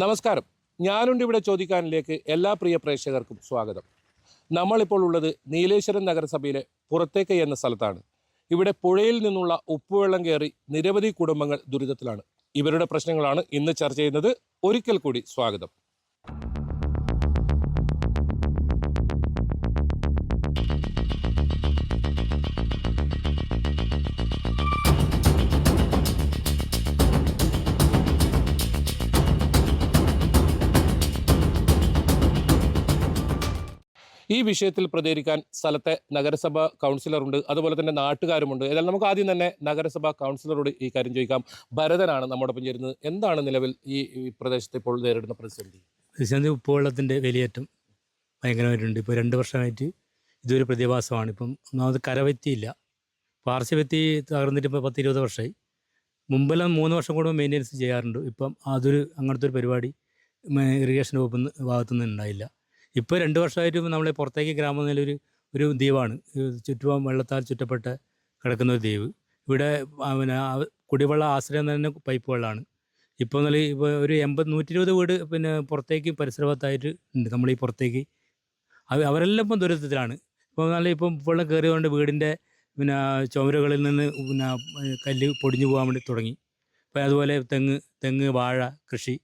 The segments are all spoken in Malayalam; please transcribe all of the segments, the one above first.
നമസ്കാരം. ഞാനുണ്ട് ഇവിടെ ചോദിക്കാനിലേക്ക് എല്ലാ പ്രിയ പ്രേക്ഷകർക്കും സ്വാഗതം. നമ്മളിപ്പോൾ ഉള്ളത് നീലേശ്വരം നഗരസഭയിലെ പുറത്തേക്ക് എന്ന സ്ഥലത്താണ്. ഇവിടെ പുഴയിൽ നിന്നുള്ള ഉപ്പുവെള്ളം കയറി നിരവധി കുടുംബങ്ങൾ ദുരിതത്തിലാണ്. ഇവരുടെ പ്രശ്നങ്ങളാണ് ഇന്ന് ചർച്ച ചെയ്യുന്നത്. ഒരിക്കൽ കൂടി സ്വാഗതം. ഈ വിഷയത്തിൽ പ്രതികരിക്കാൻ സ്ഥലത്തെ നഗരസഭ കൗൺസിലറുണ്ട്. അതുപോലെ തന്നെ നാട്ടുകാരുമുണ്ട്. ഏതായാലും നമുക്ക് ആദ്യം തന്നെ നഗരസഭ കൗൺസിലറോട് ഈ കാര്യം ചോദിക്കാം. ഭരതനാണ് നമ്മോടൊപ്പം ചേരുന്നത്. എന്താണ് നിലവിൽ ഈ പ്രദേശത്ത് ഇപ്പോൾ നേരിടുന്ന പ്രതിസന്ധി? പ്രതിസന്ധി ഉപ്പുവെള്ളത്തിന്റെ വിലയേറ്റം ഭയങ്കരമായിട്ടുണ്ട്. ഇപ്പോൾ രണ്ട് വർഷമായിട്ട് ഇതൊരു പ്രതിഭാസമാണ്. ഇപ്പം ഒന്നാമത് കരവെത്തിയില്ല. പാർശ്വവെത്തി തകർന്നിട്ട് ഇപ്പോൾ പത്ത് ഇരുപത് വർഷമായി. മുമ്പെല്ലാം മൂന്ന് വർഷം കൂടുമ്പോൾ മെയിന്റെനൻസ് ചെയ്യാറുണ്ട്. ഇപ്പം അതൊരു അങ്ങനത്തെ ഒരു പരിപാടി ഇറിഗേഷൻ വകുപ്പ് ഭാഗത്തുനിന്ന് ഉണ്ടായില്ല. ഇപ്പോൾ രണ്ട് വർഷമായിട്ട് നമ്മളെ പുറത്തേക്ക് ഗ്രാമം ഒരു ഒരു ദ്വീപാണ്. ചുറ്റുപാടും വെള്ളത്താൽ ചുറ്റപ്പെട്ട കിടക്കുന്ന ഒരു ദ്വീപ്. ഇവിടെ പിന്നെ കുടിവെള്ള ആശ്രയം തന്നെ പൈപ്പ് വെള്ളമാണ് ഇപ്പോൾ നല്ല ഇപ്പോൾ ഒരു എൺപത് നൂറ്റി ഇരുപത് വീട് പിന്നെ പുറത്തേക്ക് പരിസരഭത്തായിട്ട് ഉണ്ട്. നമ്മൾ ഈ പുറത്തേക്ക്. അവ അവരെല്ലാം ഇപ്പം ദുരിതത്തിലാണ്. ഇപ്പോൾ നല്ല ഇപ്പം വെള്ളം കയറിയതുകൊണ്ട് വീടിന്റെ പിന്നെ ചുമരുകളിൽ നിന്ന് പിന്നെ കല്ല് പൊടിഞ്ഞു പോകാൻ വേണ്ടി തുടങ്ങി. അപ്പോൾ അതുപോലെ തെങ്ങ് തെങ്ങ് വാഴ കൃഷി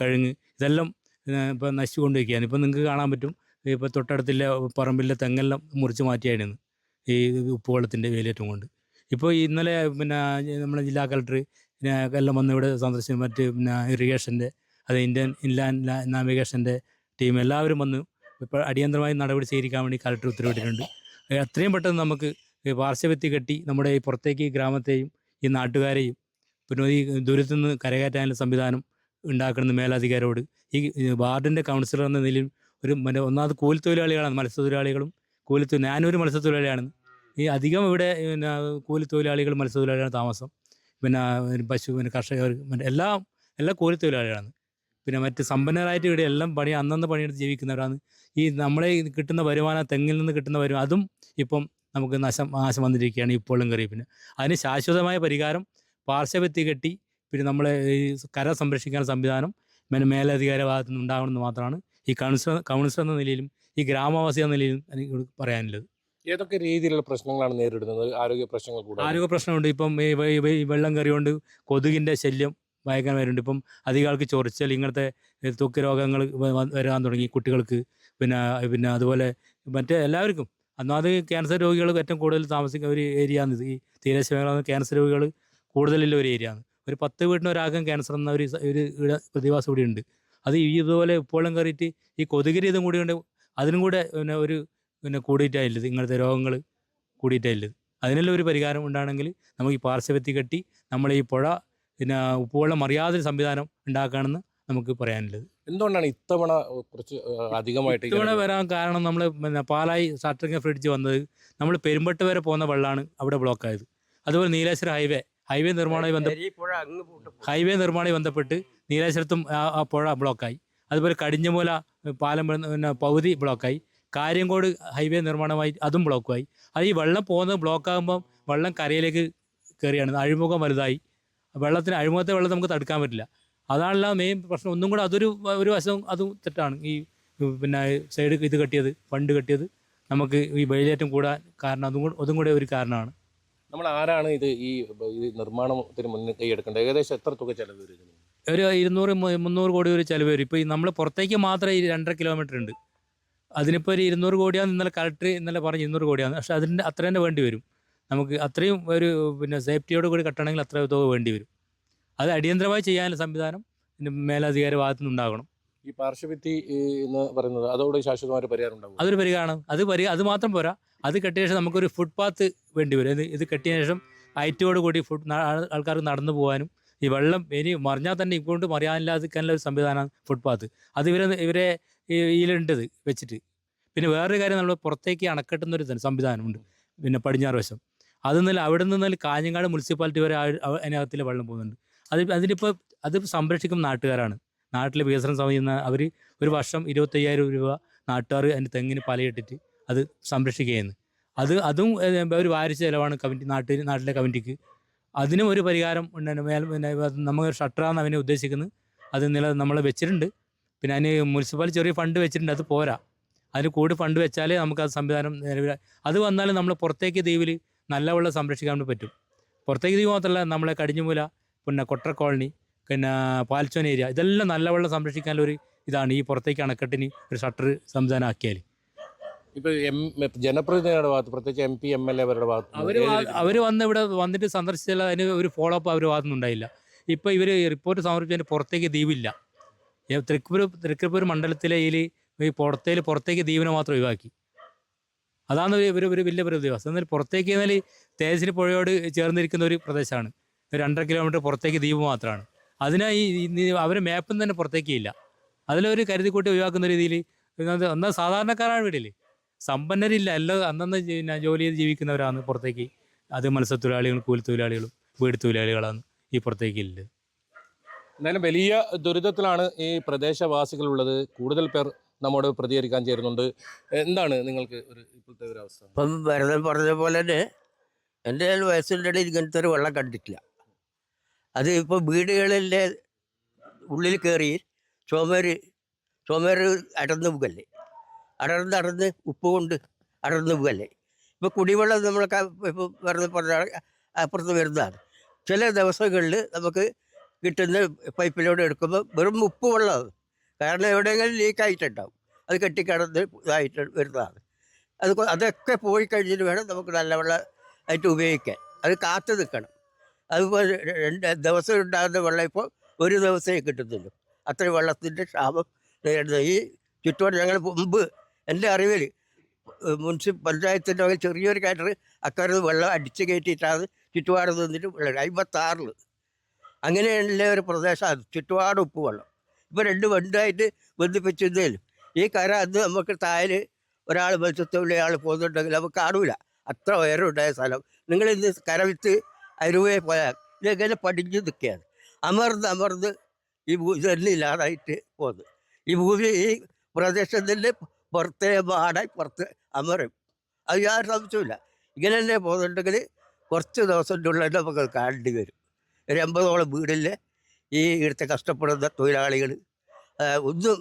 കഴുങ്ങ് ഇതെല്ലാം ഇപ്പോൾ നശിച്ചുകൊണ്ടിരിക്കുകയാണ്. ഇപ്പം നിങ്ങൾക്ക് കാണാൻ പറ്റും ഇപ്പോൾ തൊട്ടടുത്തില്ല പറമ്പിലെ തെങ്ങെല്ലാം മുറിച്ച് മാറ്റിയായിരുന്നു ഈ ഉപ്പുവെള്ളത്തിന്റെ വേലിയേറ്റം കൊണ്ട്. ഇപ്പോൾ ഇന്നലെ പിന്നെ നമ്മുടെ ജില്ലാ കളക്ടർ എല്ലാം വന്ന് ഇവിടെ സന്ദർശിച്ചു മറ്റ് പിന്നെ ഇറിഗേഷന്റെ അത് ഇന്ത്യൻ ഇൻലാൻഡ് നാവിഗേഷന്റെ ടീം എല്ലാവരും വന്ന് ഇപ്പോൾ അടിയന്തരമായി നടപടി സ്വീകരിക്കാൻ വേണ്ടി കളക്ടർ ഉത്തരവിട്ടിട്ടുണ്ട്. എത്രയും പെട്ടെന്ന് നമുക്ക് പാർശ്വവ്യത്തി കെട്ടി നമ്മുടെ ഈ പുറത്തേക്ക് ഗ്രാമത്തെയും ഈ നാട്ടുകാരെയും പിന്നെ ഈ ദൂരത്തുനിന്ന് കരകയറ്റാനുള്ള സംവിധാനം ഉണ്ടാക്കുന്ന മേലധികാരോട് ഈ വാർഡിന്റെ കൗൺസിലർ എന്ന നിലയിൽ ഒരു മറ്റേ ഒന്നാമത് കൂലിത്തൊഴിലാളികളാണ് മത്സ്യത്തൊഴിലാളികളും. കൂലിത്തൊഴിൽ ഞാനൊരു മത്സ്യത്തൊഴിലാളിയാണ്. ഈ അധികം ഇവിടെ പിന്നെ കൂലിത്തൊഴിലാളികൾ മത്സ്യത്തൊഴിലാളികളാണ് താമസം. പിന്നെ പശു പിന്നെ കർഷകർ മറ്റേ എല്ലാം എല്ലാ കൂലിത്തൊഴിലാളികളാണ്. പിന്നെ മറ്റ് സമ്പന്നരായിട്ട് ഇവിടെ എല്ലാം പണി അന്നന്ന് പണിയെടുത്ത് ജീവിക്കുന്നവരാണ്. ഈ നമ്മളെ കിട്ടുന്ന വരുമാനം തെങ്ങിൽ നിന്ന് കിട്ടുന്ന വരുമാനം അതും ഇപ്പം നമുക്ക് നശം നാശം വന്നിരിക്കുകയാണ് ഇപ്പോഴും കറിയപ്പിന്. അതിന് ശാശ്വതമായ പരിഹാരം പാർശ്വവ്യക്തി കെട്ടി പിന്നെ നമ്മളെ ഈ കര സംരക്ഷിക്കാൻ സംവിധാനം പിന്നെ മേലധികാര ഭാഗത്തു നിന്ന് ഉണ്ടാകണമെന്ന് മാത്രമാണ് ഈ കൗൺസിലർ കൗൺസിലർ എന്ന നിലയിലും ഈ ഗ്രാമവാസി എന്ന നിലയിലും എനിക്ക് പറയാനുള്ളത്. ഏതൊക്കെ രീതിയിലുള്ള പ്രശ്നങ്ങളാണ് നേരിടുന്നത്? ആരോഗ്യ പ്രശ്നങ്ങൾ കൂടാതെ. ആരോഗ്യ പ്രശ്നമുണ്ട്. ഇപ്പം ഈ വെള്ളം കയറിയോണ്ട് കൊതുകിന്റെ ശല്യം ഭയങ്കരമായിട്ടുണ്ട്. ഇപ്പം അധികം ആൾക്ക് ചൊറിച്ചൽ ഇങ്ങനത്തെ തൊക്ക് ത്വക്ക് രോഗങ്ങൾ വരാൻ തുടങ്ങി കുട്ടികൾക്ക്. പിന്നെ പിന്നെ അതുപോലെ മറ്റേ എല്ലാവർക്കും. ഒന്നാമത് ക്യാൻസർ രോഗികൾ ഏറ്റവും കൂടുതൽ താമസിക്കുന്ന ഒരു ഏരിയ ആണ് ഈ തീരദേശ മേഖല ക്യാൻസർ രോഗികൾ കൂടുതലുള്ള ഒരു ഏരിയ ആണ് ഒരു പത്ത് വീടിന് ഒരാൾക്കും ക്യാൻസർ എന്ന ഒരു ഒരു പ്രതിഭാസം ഇവിടെ ഉണ്ട് അത് ഈ ഇതുപോലെ ഇപ്പോഴും കയറിയിട്ട് ഈ കൊതുകിരി ഇതും കൂടി ഉണ്ട് അതിനും കൂടെ പിന്നെ ഒരു പിന്നെ കൂടിയിട്ടായില്ലത് ഇങ്ങനത്തെ രോഗങ്ങൾ കൂടിയിട്ടായില്ലത് അതിനെല്ലാം ഒരു പരിഹാരം ഉണ്ടാണെങ്കിൽ നമുക്ക് ഈ പാർശ്വവ്യക്തി കെട്ടി നമ്മൾ ഈ പുഴ പിന്നെ ഉപ്പുവെള്ളം അറിയാതൊരു സംവിധാനം ഉണ്ടാക്കുകയാണെന്ന് നമുക്ക് പറയാനുള്ളത്. എന്തുകൊണ്ടാണ് ഇത്തവണ കുറച്ച് അധികമായിട്ട് ഇത്തവണ വരാൻ കാരണം നമ്മൾ പിന്നെ പാലായി ഷട്ടറിങ് ഫ്രിഡ്ജ് വന്നത് നമ്മൾ പെരുമ്പട്ട് വരെ പോകുന്ന വെള്ളമാണ് അവിടെ ബ്ലോക്ക് ആയത്. അതുപോലെ നീലേശ്വര ഹൈവേ ഹൈവേ നിർമ്മാണവുമായി ബന്ധ പുഴ അങ്ങ് പൂട്ടും ഹൈവേ നിർമ്മാണവുമായി ബന്ധപ്പെട്ട് നീലേശ്വരത്തും ആ പുഴ ബ്ലോക്കായി. അതുപോലെ കടിഞ്ഞമൂല പാലം പിന്നെ പകുതി ബ്ലോക്കായി. കാര്യങ്കോട് ഹൈവേ നിർമ്മാണമായി അതും ബ്ലോക്കുമായി. അത് ഈ വെള്ളം പോകുന്നത് ബ്ലോക്കാകുമ്പം വെള്ളം കരയിലേക്ക് കയറിയാണ് അഴിമുഖം വലുതായി. വെള്ളത്തിന് അഴിമുഖത്തെ വെള്ളം നമുക്ക് തടുക്കാൻ പറ്റില്ല. അതാണല്ലോ മെയിൻ പ്രശ്നം. ഒന്നും കൂടെ അതൊരു ഒരു വശം അതും തെറ്റാണ്. ഈ പിന്നെ സൈഡ് ഇത് കെട്ടിയത് ഫണ്ട് കെട്ടിയത് നമുക്ക് ഈ വെയിലേറ്റം കൂടാൻ കാരണം അതും കൂടെ അതും കൂടെ ഒരു കാരണമാണ്. നമ്മൾ ആരാണ് ഇത് ഈ ഈ നിർമ്മാണത്തിന് മുന്നിൽ കൈയെടുക്കേണ്ടത്? ഏകദേശം എത്ര തുക ചെലവ് വരും ഇതിന്? ഒരു ഇരുന്നൂറ് മുന്നൂറ് കോടി ഒരു ചിലവ് വരും. ഇപ്പോൾ ഈ നമ്മൾ പുറത്തേക്ക് മാത്രമേ രണ്ടര കിലോമീറ്റർ ഉണ്ട്. അതിനിപ്പോൾ ഒരു ഇരുന്നൂറ് കോടിയാണ് ഇന്നലെ കളക്ടർ ഇന്നലെ പറഞ്ഞ് ഇരുന്നൂറ് കോടിയാണ് പക്ഷേ അതിന്റെ അത്ര തന്നെ വേണ്ടി വരും. നമുക്ക് അത്രയും ഒരു പിന്നെ സേഫ്റ്റിയോട് കൂടി കട്ടണമെങ്കിൽ അത്ര തുക വേണ്ടി വരും. അത് അടിയന്തരമായി ചെയ്യാനുള്ള സംവിധാനം മേലധികാര ഭാഗത്തു നിന്നുണ്ടാകണം ഈ പാർശ്വഭിത്തി എന്ന് പറയുന്നത് അതോട് ശാശ്വതമായ പരിഹാരം ഉണ്ടാകും അതൊരു പരിഹാരമാണ്. അത് പരി അത് മാത്രം പോരാ. അത് കെട്ടിയ ശേഷം നമുക്കൊരു ഫുട്പാത്ത് വേണ്ടി വരും. ഇത് കെട്ടിയ ശേഷം ഹൈറ്റോട് കൂടി ഫുട് ആൾക്കാർ ആൾക്കാർക്ക് നടന്നു പോകാനും ഈ വെള്ളം ഇനി മറിഞ്ഞാൽ തന്നെ ഇങ്ങോട്ട് മറിയാനില്ലാതിരിക്കാനുള്ള ഒരു സംവിധാനമാണ് ഫുട്പാത്ത് അത് ഇവരെ ഇവരെ ഇതിലുണ്ടത് വെച്ചിട്ട്. പിന്നെ വേറൊരു കാര്യം നമ്മൾ പുറത്തേക്ക് അണക്കെട്ടുന്നൊരു ഒരു സംവിധാനമുണ്ട്. പിന്നെ പടിഞ്ഞാറ് വശം. അത് നല്ല അവിടെ നിന്ന് കാഞ്ഞങ്ങാട് മുനിസിപ്പാലിറ്റി വരെ അതിനകത്തിൽ വെള്ളം പോകുന്നുണ്ട്. അത് അതിനിപ്പോൾ അത് സംരക്ഷിക്കും നാട്ടുകാരാണ്. നാട്ടിലെ വികസനം സമിതി അവർ ഒരു വർഷം ഇരുപത്തയ്യായിരം രൂപ നാട്ടുകാർ അതിന്റെ തെങ്ങിന് പലയിട്ടിട്ട് അത് സംരക്ഷിക്കുകയെന്ന്. അത് അതും ഒരു വാരിച്ച ചിലവാണ് കമ്മിറ്റി നാട്ടിൽ നാട്ടിലെ കമ്മിറ്റിക്ക്. അതിനും ഒരു പരിഹാരം ഉണ്ട്. പിന്നെ നമ്മൾ ഷട്ടറാന്ന് അവനെ ഉദ്ദേശിക്കുന്നത്. അത് നില നമ്മൾ വെച്ചിട്ടുണ്ട്. പിന്നെ അതിന് മുനിസിപ്പാലിറ്റി ചെറിയ ഫണ്ട് വെച്ചിട്ടുണ്ട് അത് പോരാ. അതിന് കൂടി ഫണ്ട് വെച്ചാലേ നമുക്ക് അത് സംവിധാനം നിലവിൽ അത് വന്നാലും നമ്മൾ പുറത്തേക്ക് ദ്വീപിൽ നല്ല വെള്ളം സംരക്ഷിക്കാൻ പറ്റും. പുറത്തേക്ക് ദ്വീപ് മാത്രമല്ല നമ്മളെ കടിഞ്ഞുമൂല പിന്നെ കൊട്ടർ കോളനി പിന്നെ പാൽച്ചോൻ ഏരിയ ഇതെല്ലാം നല്ല വെള്ളം സംരക്ഷിക്കാനുള്ള ഒരു ഇതാണ് ഈ പുറത്തേക്ക് അണക്കെട്ടിന് ഒരു ഷട്ടർ സംവിധാനം ആക്കിയാൽ ഇപ്പൊ എം ജനപ്രതിനിധിയുടെ ഭാഗത്ത് പ്രത്യേകിച്ച് M P M L A അവരുടെ ഭാഗത്ത് അവർ അവർ വന്ന് ഇവിടെ വന്നിട്ട് സന്ദർശിച്ചാൽ അതിന് ഒരു ഫോളോ അപ്പ് അവർ ഭാഗത്തുനിന്നുണ്ടായില്ല ഇപ്പോൾ ഇവർ റിപ്പോർട്ട് സമർപ്പിച്ചതിന് പുറത്തേക്ക് ദ്വീപില്ല. തൃക്കൂർ തൃക്കൂർ മണ്ഡലത്തിലെ ഇതിൽ ഈ പുറത്തേൽ പുറത്തേക്ക് ദ്വീപിനെ മാത്രം ഒഴിവാക്കി. അതാണ് ഒരു ഒരു വലിയ പ്രതിഭാസം എന്നാൽ പുറത്തേക്ക് എന്നാൽ തേജസ്സിന് പുഴയോട് ചേർന്നിരിക്കുന്ന ഒരു പ്രദേശമാണ്. ഒരു രണ്ടര കിലോമീറ്റർ പുറത്തേക്ക് ദ്വീപ് മാത്രമാണ്. അതിനായി അവർ മാപ്പിൽ തന്നെ പുറത്തേക്ക് ഇല്ല. അതിലൊരു കരുതിക്കൂട്ടി ഒഴിവാക്കുന്ന രീതിയിൽ എന്നാൽ സാധാരണക്കാരാണ് വീട്ടിൽ സമ്പന്നരില്ല. എല്ലാം അന്നന്ന് പിന്നെ ജോലി ചെയ്ത് ജീവിക്കുന്നവരാണ് പുറത്തേക്ക്. അത് മത്സ്യത്തൊഴിലാളികളും കൂലിത്തൊഴിലാളികളും വീട് തൊഴിലാളികളാണ് ഈ പുറത്തേക്ക് ഇല്ല എന്തായാലും വലിയ ദുരിതത്തിലാണ് ഈ പ്രദേശവാസികൾ ഉള്ളത് കൂടുതൽ പേർ നമ്മോട് പ്രതികരിക്കാൻ ചേരുന്നുണ്ട്. എന്താണ് നിങ്ങൾക്ക് ഒരു ഇപ്പോഴത്തെ ഒരു അവസ്ഥ? ഇപ്പം വെറുതെ പറഞ്ഞ പോലെ തന്നെ എന്റെ വയസ്സിന്റെ ഇടയിൽ ഇങ്ങനത്തെ ഒരു വെള്ളം കണ്ടിട്ടില്ല. അത് ഇപ്പോൾ വീടുകളിലെ ഉള്ളിൽ കയറി ചുമര് ചുമര് അടന്നു പോകല്ലേ അടർന്ന് അടർന്ന് ഉപ്പ് കൊണ്ട് അടർന്നു പോകല്ലേ ഇപ്പോൾ കുടിവെള്ളം നമ്മൾ ഇപ്പോൾ വരുന്ന പറഞ്ഞ അപ്പുറത്ത് വരുന്നതാണ്. ചില ദിവസങ്ങളിൽ നമുക്ക് കിട്ടുന്ന പൈപ്പിലൂടെ എടുക്കുമ്പോൾ വെറും ഉപ്പ് വെള്ളമാണ്. കാരണം എവിടെയെങ്കിലും ലീക്കായിട്ടുണ്ടാവും അത് കെട്ടിക്കിടന്ന് ഇതായിട്ട് വരുന്നതാണ്. അത് അതൊക്കെ പോയി കഴിഞ്ഞിട്ട് വേണം നമുക്ക് നല്ല വെള്ളം ആയിട്ട് ഉപയോഗിക്കാൻ. അത് കാത്തു നിൽക്കണം. അതുപോലെ രണ്ട് ദിവസം ഉണ്ടാകുന്ന വെള്ളം ഇപ്പോൾ ഒരു ദിവസമേ കിട്ടുന്നുള്ളൂ. അത്ര വെള്ളത്തിന്റെ ക്ഷാമം നേരിടുന്നത് ഈ ചുറ്റുപാട് ഞങ്ങൾ മുമ്പ് എന്റെ അറിവിൽ മുനിസിപ്പൽ പഞ്ചായത്തിന്റെ വക ചെറിയൊരു കിണർ അക്കരെ വെള്ളം അടിച്ച് കയറ്റിയിട്ടാണ് ചുറ്റുപാട് നിന്നിട്ട് വെള്ളം. അമ്പത്താറിൽ അങ്ങനെയുള്ള ഒരു പ്രദേശമാണ് ചുറ്റുപാട് ഉപ്പ് വെള്ളം. ഇപ്പോൾ രണ്ട് വണ്ടായിട്ട് ബന്ധിപ്പിച്ചിരുന്നേലും ഈ കര അന്ന് നമുക്ക് താഴെ ഒരാൾ മത്സ്യത്തൊഴിലാൾ പോകുന്നുണ്ടെങ്കിൽ നമുക്ക് കാണൂല. അത്ര ഉയരമുണ്ടായ സ്ഥലം. നിങ്ങൾ ഇന്ന് കരവിത്ത് അരുവേ പോയാൽ ഇതെങ്ങനെ പടിഞ്ഞു നിൽക്കുകയാണ്? അമർന്ന് അമർന്ന് ഈ ഭൂ ഇതെല്ലാം ഇല്ലാതായിട്ട് പോകുന്നു. ഈ ഭൂമി ഈ പ്രദേശത്തിന്റെ പുറത്തെ പാടെ പുറത്ത് അമരും. അത് യാതൊരു സംശയമില്ല ഇങ്ങനെ തന്നെ പോകുന്നുണ്ടെങ്കിൽ കുറച്ച് ദിവസത്തിന്റെ ഉള്ളിൽ നമുക്ക് കാണേണ്ടി വരും. ഒരു എൺപതോളം വീടിൽ ഈ ഇവിടുത്തെ കഷ്ടപ്പെടുന്ന തൊഴിലാളികൾ ഒന്നും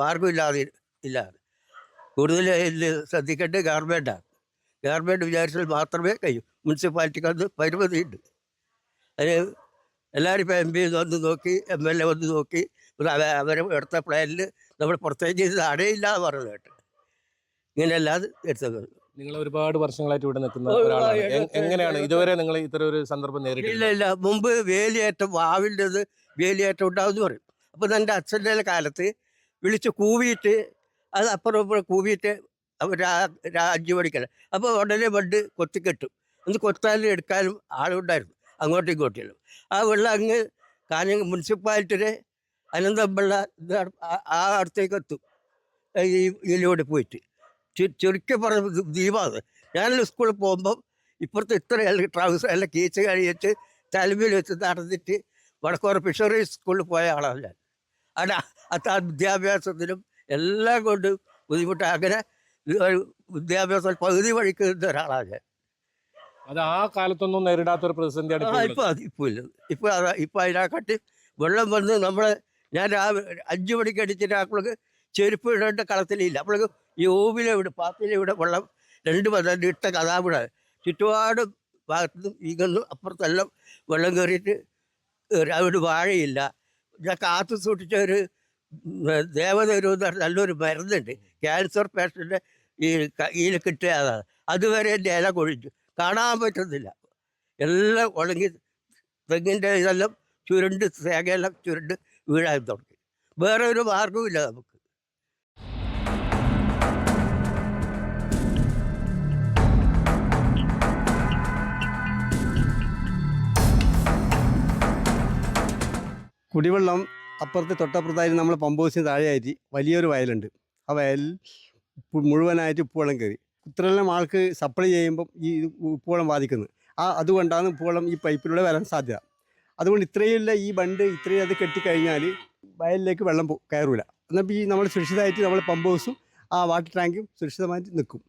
മാർഗമില്ലാതെ ഇല്ലാതെ. കൂടുതൽ ശ്രദ്ധിക്കേണ്ടത് ഗവൺമെന്റാണ്. ഗവൺമെന്റ് വിചാരിച്ചാൽ മാത്രമേ കഴിയൂ. മുനിസിപ്പാലിറ്റിക്ക് അത് പരിമിതിയുണ്ട്. അതിന് എല്ലാവരും ഇപ്പോൾ എം പി വന്ന് നോക്കി എം എൽ എ വന്ന് നോക്കി അവരെ എടുത്ത പ്ലാനിൽ നമ്മൾ പുറത്തേക്ക് ഇത് അടയില്ല എന്ന് പറഞ്ഞു കേട്ട്. ഇങ്ങനെയല്ലാതെ എടുത്തത്. നിങ്ങൾ ഒരുപാട് വർഷങ്ങളായിട്ട് ഇവിടെ നിൽക്കുന്ന ഒരാളാണ്. എങ്ങനെയാണ് ഇതുവരെ നിങ്ങൾ ഇത്ര ഒരു സന്ദർഭം ഇല്ല നേരിട്ടില്ല ഇല്ല. മുമ്പ് വേലിയേറ്റം വാവിന്റെത് വേലിയേറ്റം ഉണ്ടാവും പറയും. അപ്പോൾ എന്റെ അച്ഛന്റെ കാലത്ത് വിളിച്ച് കൂവിയിട്ട് അത് അപ്പുറം ഇപ്പുറം കൂവിയിട്ട് അഞ്ചു മണിക്കല്ല. അപ്പോൾ ഉടനെ ബണ്ട് കൊത്തിക്കെട്ടും ഒന്ന് കൊത്താനും എടുക്കാനും ആളുണ്ടായിരുന്നു. അങ്ങോട്ടും ഇങ്ങോട്ടും ആ വെള്ളം അങ്ങ് കാഞ്ഞ മുനിസിപ്പാലിറ്റിയുടെ അനന്തമ്പിള്ള ഇത് ആ- അടുത്തേക്ക് എത്തും. ഈ ഇതിലൂടെ പോയിട്ട്. ചുരുക്കി പറഞ്ഞ ദീപാണ് ഞാൻ സ്കൂളിൽ പോകുമ്പം ഇപ്പുറത്ത് ഇത്ര ട്രൗസർ അല്ല കീച്ച് കഴിയിട്ട് തലമിൽ വെച്ച് നടന്നിട്ട് വടക്കോറ ഫിഷറീസ് സ്കൂളിൽ പോയ ആളാണ് ഞാൻ. അവിടെ അത് വിദ്യാഭ്യാസത്തിനും എല്ലാം കൊണ്ട് ബുദ്ധിമുട്ട്. അങ്ങനെ വിദ്യാഭ്യാസം പകുതി വഴിക്ക് ഒരാളാണ് ഞാൻ. അത് ആ കാലത്തൊന്നും നേരിടാത്ത ഒരു പ്രതിസന്ധിയാണ് ഇപ്പോൾ. ഇപ്പം ഇപ്പോൾ ഇല്ല. ഇപ്പോൾ അതാ ഇപ്പം അതിനെക്കാട്ടി വെള്ളം വന്ന് നമ്മൾ ഞാൻ രാവിലെ അഞ്ച് മണിക്ക് അടിച്ചിട്ട് അപ്പോഴേക്ക് ചെരുപ്പ് ഇടേണ്ട കളത്തിലില്ല. അപ്പോൾ ഈ ഓവിലെ ഇവിടെ പാത്തിലെ ഇവിടെ വെള്ളം രണ്ട് പന്ത്രണ്ട് ഇട്ട കഥാപിട ചുറ്റുപാട് ഭാഗത്തുനിന്നും ഈകൊന്നും അപ്പുറത്തെല്ലാം വെള്ളം കയറിയിട്ട് അവിടെ വാഴയില്ല. ഞാൻ കാത്തു സൂക്ഷിച്ച ഒരു ഉം, ദേവത പറഞ്ഞ നല്ലൊരു മരുന്നുണ്ട്. ക്യാൻസർ പേഷ്യന്റെ ഈ കയ്യിൽ കിട്ടിയ അതാണ് അതുവരെ എന്റെ ഇല കൊഴിഞ്ഞു. കാണാൻ പറ്റുന്നില്ല. എല്ലാം ഉണങ്ങി തെങ്ങിന്റെ ഇതെല്ലാം ചുരുണ്ട് തേങ്ങയെല്ലാം ചുരുണ്ട്. വീഴാൻ തുടങ്ങി. വേറെ ഒരു മാർഗവുമില്ല നമുക്ക്. കുടിവെള്ളം അപ്പുറത്ത് തൊട്ടപ്പുറത്തായിട്ട് നമ്മൾ പമ്പ് ഹൗസിന് താഴെയായിട്ട് വലിയൊരു വയലുണ്ട്. ആ വയൽ മുഴുവനായിട്ട് ഉപ്പുവെള്ളം കയറി. ഇത്രയെല്ലാം ആൾക്ക് സപ്ലൈ ചെയ്യുമ്പം ഈ ഉപ്പുവെള്ളം ബാധിക്കുന്നത് ആ അതുകൊണ്ടാണ് ഉപ്പുവെള്ളം ഈ പൈപ്പിലൂടെ വരാൻ സാധ്യത. അതുകൊണ്ട് ഇത്രയുള്ള ഈ ബണ്ട് ഇത്രയും അത് കെട്ടിക്കഴിഞ്ഞാൽ വയലിലേക്ക് വെള്ളം കയറൂല. എന്നാൽ ഈ നമ്മൾ സുരക്ഷിതമായിട്ട് നമ്മൾ പമ്പ് ഹൗസും ആ വാട്ടർ ടാങ്കും സുരക്ഷിതമായിട്ട് നിൽക്കും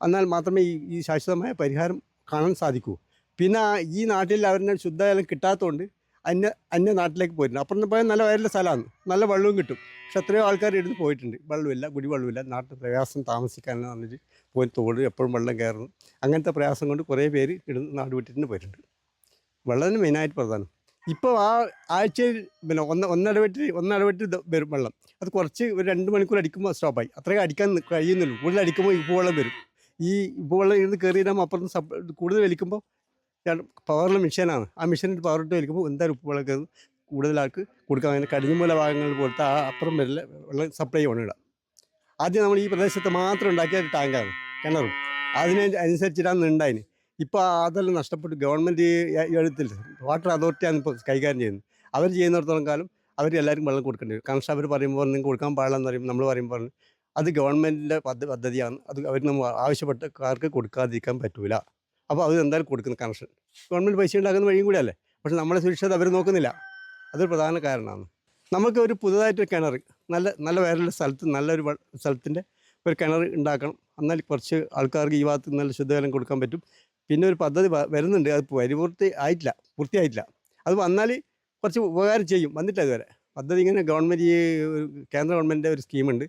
എന്നാൽ മാത്രമേ ഈ ഈ ശാശ്വതമായ പരിഹാരം കാണാൻ സാധിക്കൂ. പിന്നെ ഈ നാട്ടിൽ അവരുടെ ശുദ്ധജലം കിട്ടാത്തതുകൊണ്ട് അന്യ അന്യ നാട്ടിലേക്ക് പോയിട്ടുണ്ട്. അപ്പുറം പോയാൽ നല്ല വയറിലെ സ്ഥലമാണ്. നല്ല വെള്ളവും കിട്ടും. പക്ഷെ എത്രയോ ആൾക്കാർ എടുത്ത് പോയിട്ടുണ്ട്. വെള്ളമില്ല കുടിവെള്ളമില്ല. നാട്ടിൽ പ്രയാസം താമസിക്കാനെന്ന് പറഞ്ഞിട്ട് പോയി തോട് എപ്പോഴും വെള്ളം കയറുന്നു. അങ്ങനത്തെ പ്രയാസം കൊണ്ട് കുറേ പേര് ഇടുന്ന് നാട് വിട്ടിട്ട് പോയിട്ടുണ്ട്. വെള്ളത്തിന് മെയിനായിട്ട് പ്രധാനം. ഇപ്പോൾ ആ ആഴ്ചയിൽ പിന്നെ ഒന്ന് ഒന്നിടവിട്ട് ഒന്നിടവിട്ട് വരും വെള്ളം. അത് കുറച്ച് ഒരു രണ്ട് മണിക്കൂർ അടിക്കുമ്പോൾ സ്റ്റോപ്പായി അത്രയും അടിക്കാൻ കഴിയുന്നുള്ളൂ. കൂടുതൽ അടിക്കുമ്പോൾ ഇപ്പോൾ വെള്ളം വരും. ഈ ഇപ്പോൾ വെള്ളം ഇരുന്ന് കയറിയിടാകുമ്പോൾ അപ്പുറത്ത് സബ് കൂടുതൽ വലിക്കുമ്പോൾ പവറിലെ മെഷീനാണ് ആ മെഷീനിട്ട് ഇട്ട് വലിക്കുമ്പോൾ എന്തായാലും ഉപ്പ് വെള്ളം കയറും. കൂടുതൽ ആൾക്ക് കൊടുക്കാൻ അങ്ങനെ കടിഞ്ഞുമൂല ഭാഗങ്ങൾ പോലത്തെ ആ അപ്പുറം വരില്ല വെള്ളം സപ്ലൈ ഇവിടെ. ആദ്യം നമ്മൾ ഈ പ്രദേശത്ത് മാത്രം ഉണ്ടാക്കിയ ഒരു ടാങ്കാണ് കിണറും. അതിനനുസരിച്ചിട്ടാണ് ഉണ്ടായിന് ഇപ്പോൾ അതെല്ലാം നഷ്ടപ്പെട്ടു ഗവൺമെന്റ് എഴുത്തിൽ വാട്ടർ അതോറിറ്റിയാണ് ഇപ്പോൾ കൈകാര്യം ചെയ്യുന്നത്. അവർ ചെയ്യുന്നിടത്തോളം കാലം അവർ എല്ലാവർക്കും വെള്ളം കൊടുക്കേണ്ടി വരും. കാരണം അവർ പറയുമ്പോൾ നിങ്ങൾക്ക് കൊടുക്കാൻ പാടില്ലെന്ന് പറയും നമ്മൾ പറയുമ്പോൾ അത് ഗവൺമെന്റിന്റെ പദ്ധതി പദ്ധതിയാണ്. അത് അവർ നമ്മൾ ആവശ്യപ്പെട്ടക്കാർക്ക് കൊടുക്കാതിരിക്കാൻ പറ്റൂല. അപ്പോൾ അത് എന്തായാലും കൊടുക്കുന്ന കണക്ഷൻ. ഗവൺമെന്റ് പൈസ ഉണ്ടാക്കുന്ന വഴിയും കൂടിയല്ലേ പക്ഷെ നമ്മളെ സുരക്ഷത അവർ നോക്കുന്നില്ല. അതൊരു പ്രധാന കാരണമാണ്. നമുക്ക് ഒരു പുതുതായിട്ട് കിണർ നല്ല നല്ല വേറെ സ്ഥലത്ത് നല്ലൊരു സ്ഥലത്തിന്റെ ഒരു കിണർ ഉണ്ടാക്കണം. എന്നാൽ കുറച്ച് ആൾക്കാർക്ക് ഈ ഭാഗത്ത് നല്ല ശുദ്ധജലം കൊടുക്കാൻ പറ്റും. പിന്നെ ഒരു പദ്ധതി വരുന്നുണ്ട്. അത് പരിപൂർത്തി ആയിട്ടില്ല. പൂർത്തിയായിട്ടില്ല. അത് വന്നാൽ കുറച്ച് ഉപകാരം ചെയ്യും. വന്നിട്ടില്ല ഇതുവരെ. പദ്ധതി ഇങ്ങനെ ഗവൺമെന്റ് ഈ കേന്ദ്ര ഗവൺമെന്റിന്റെ ഒരു സ്കീമുണ്ട്.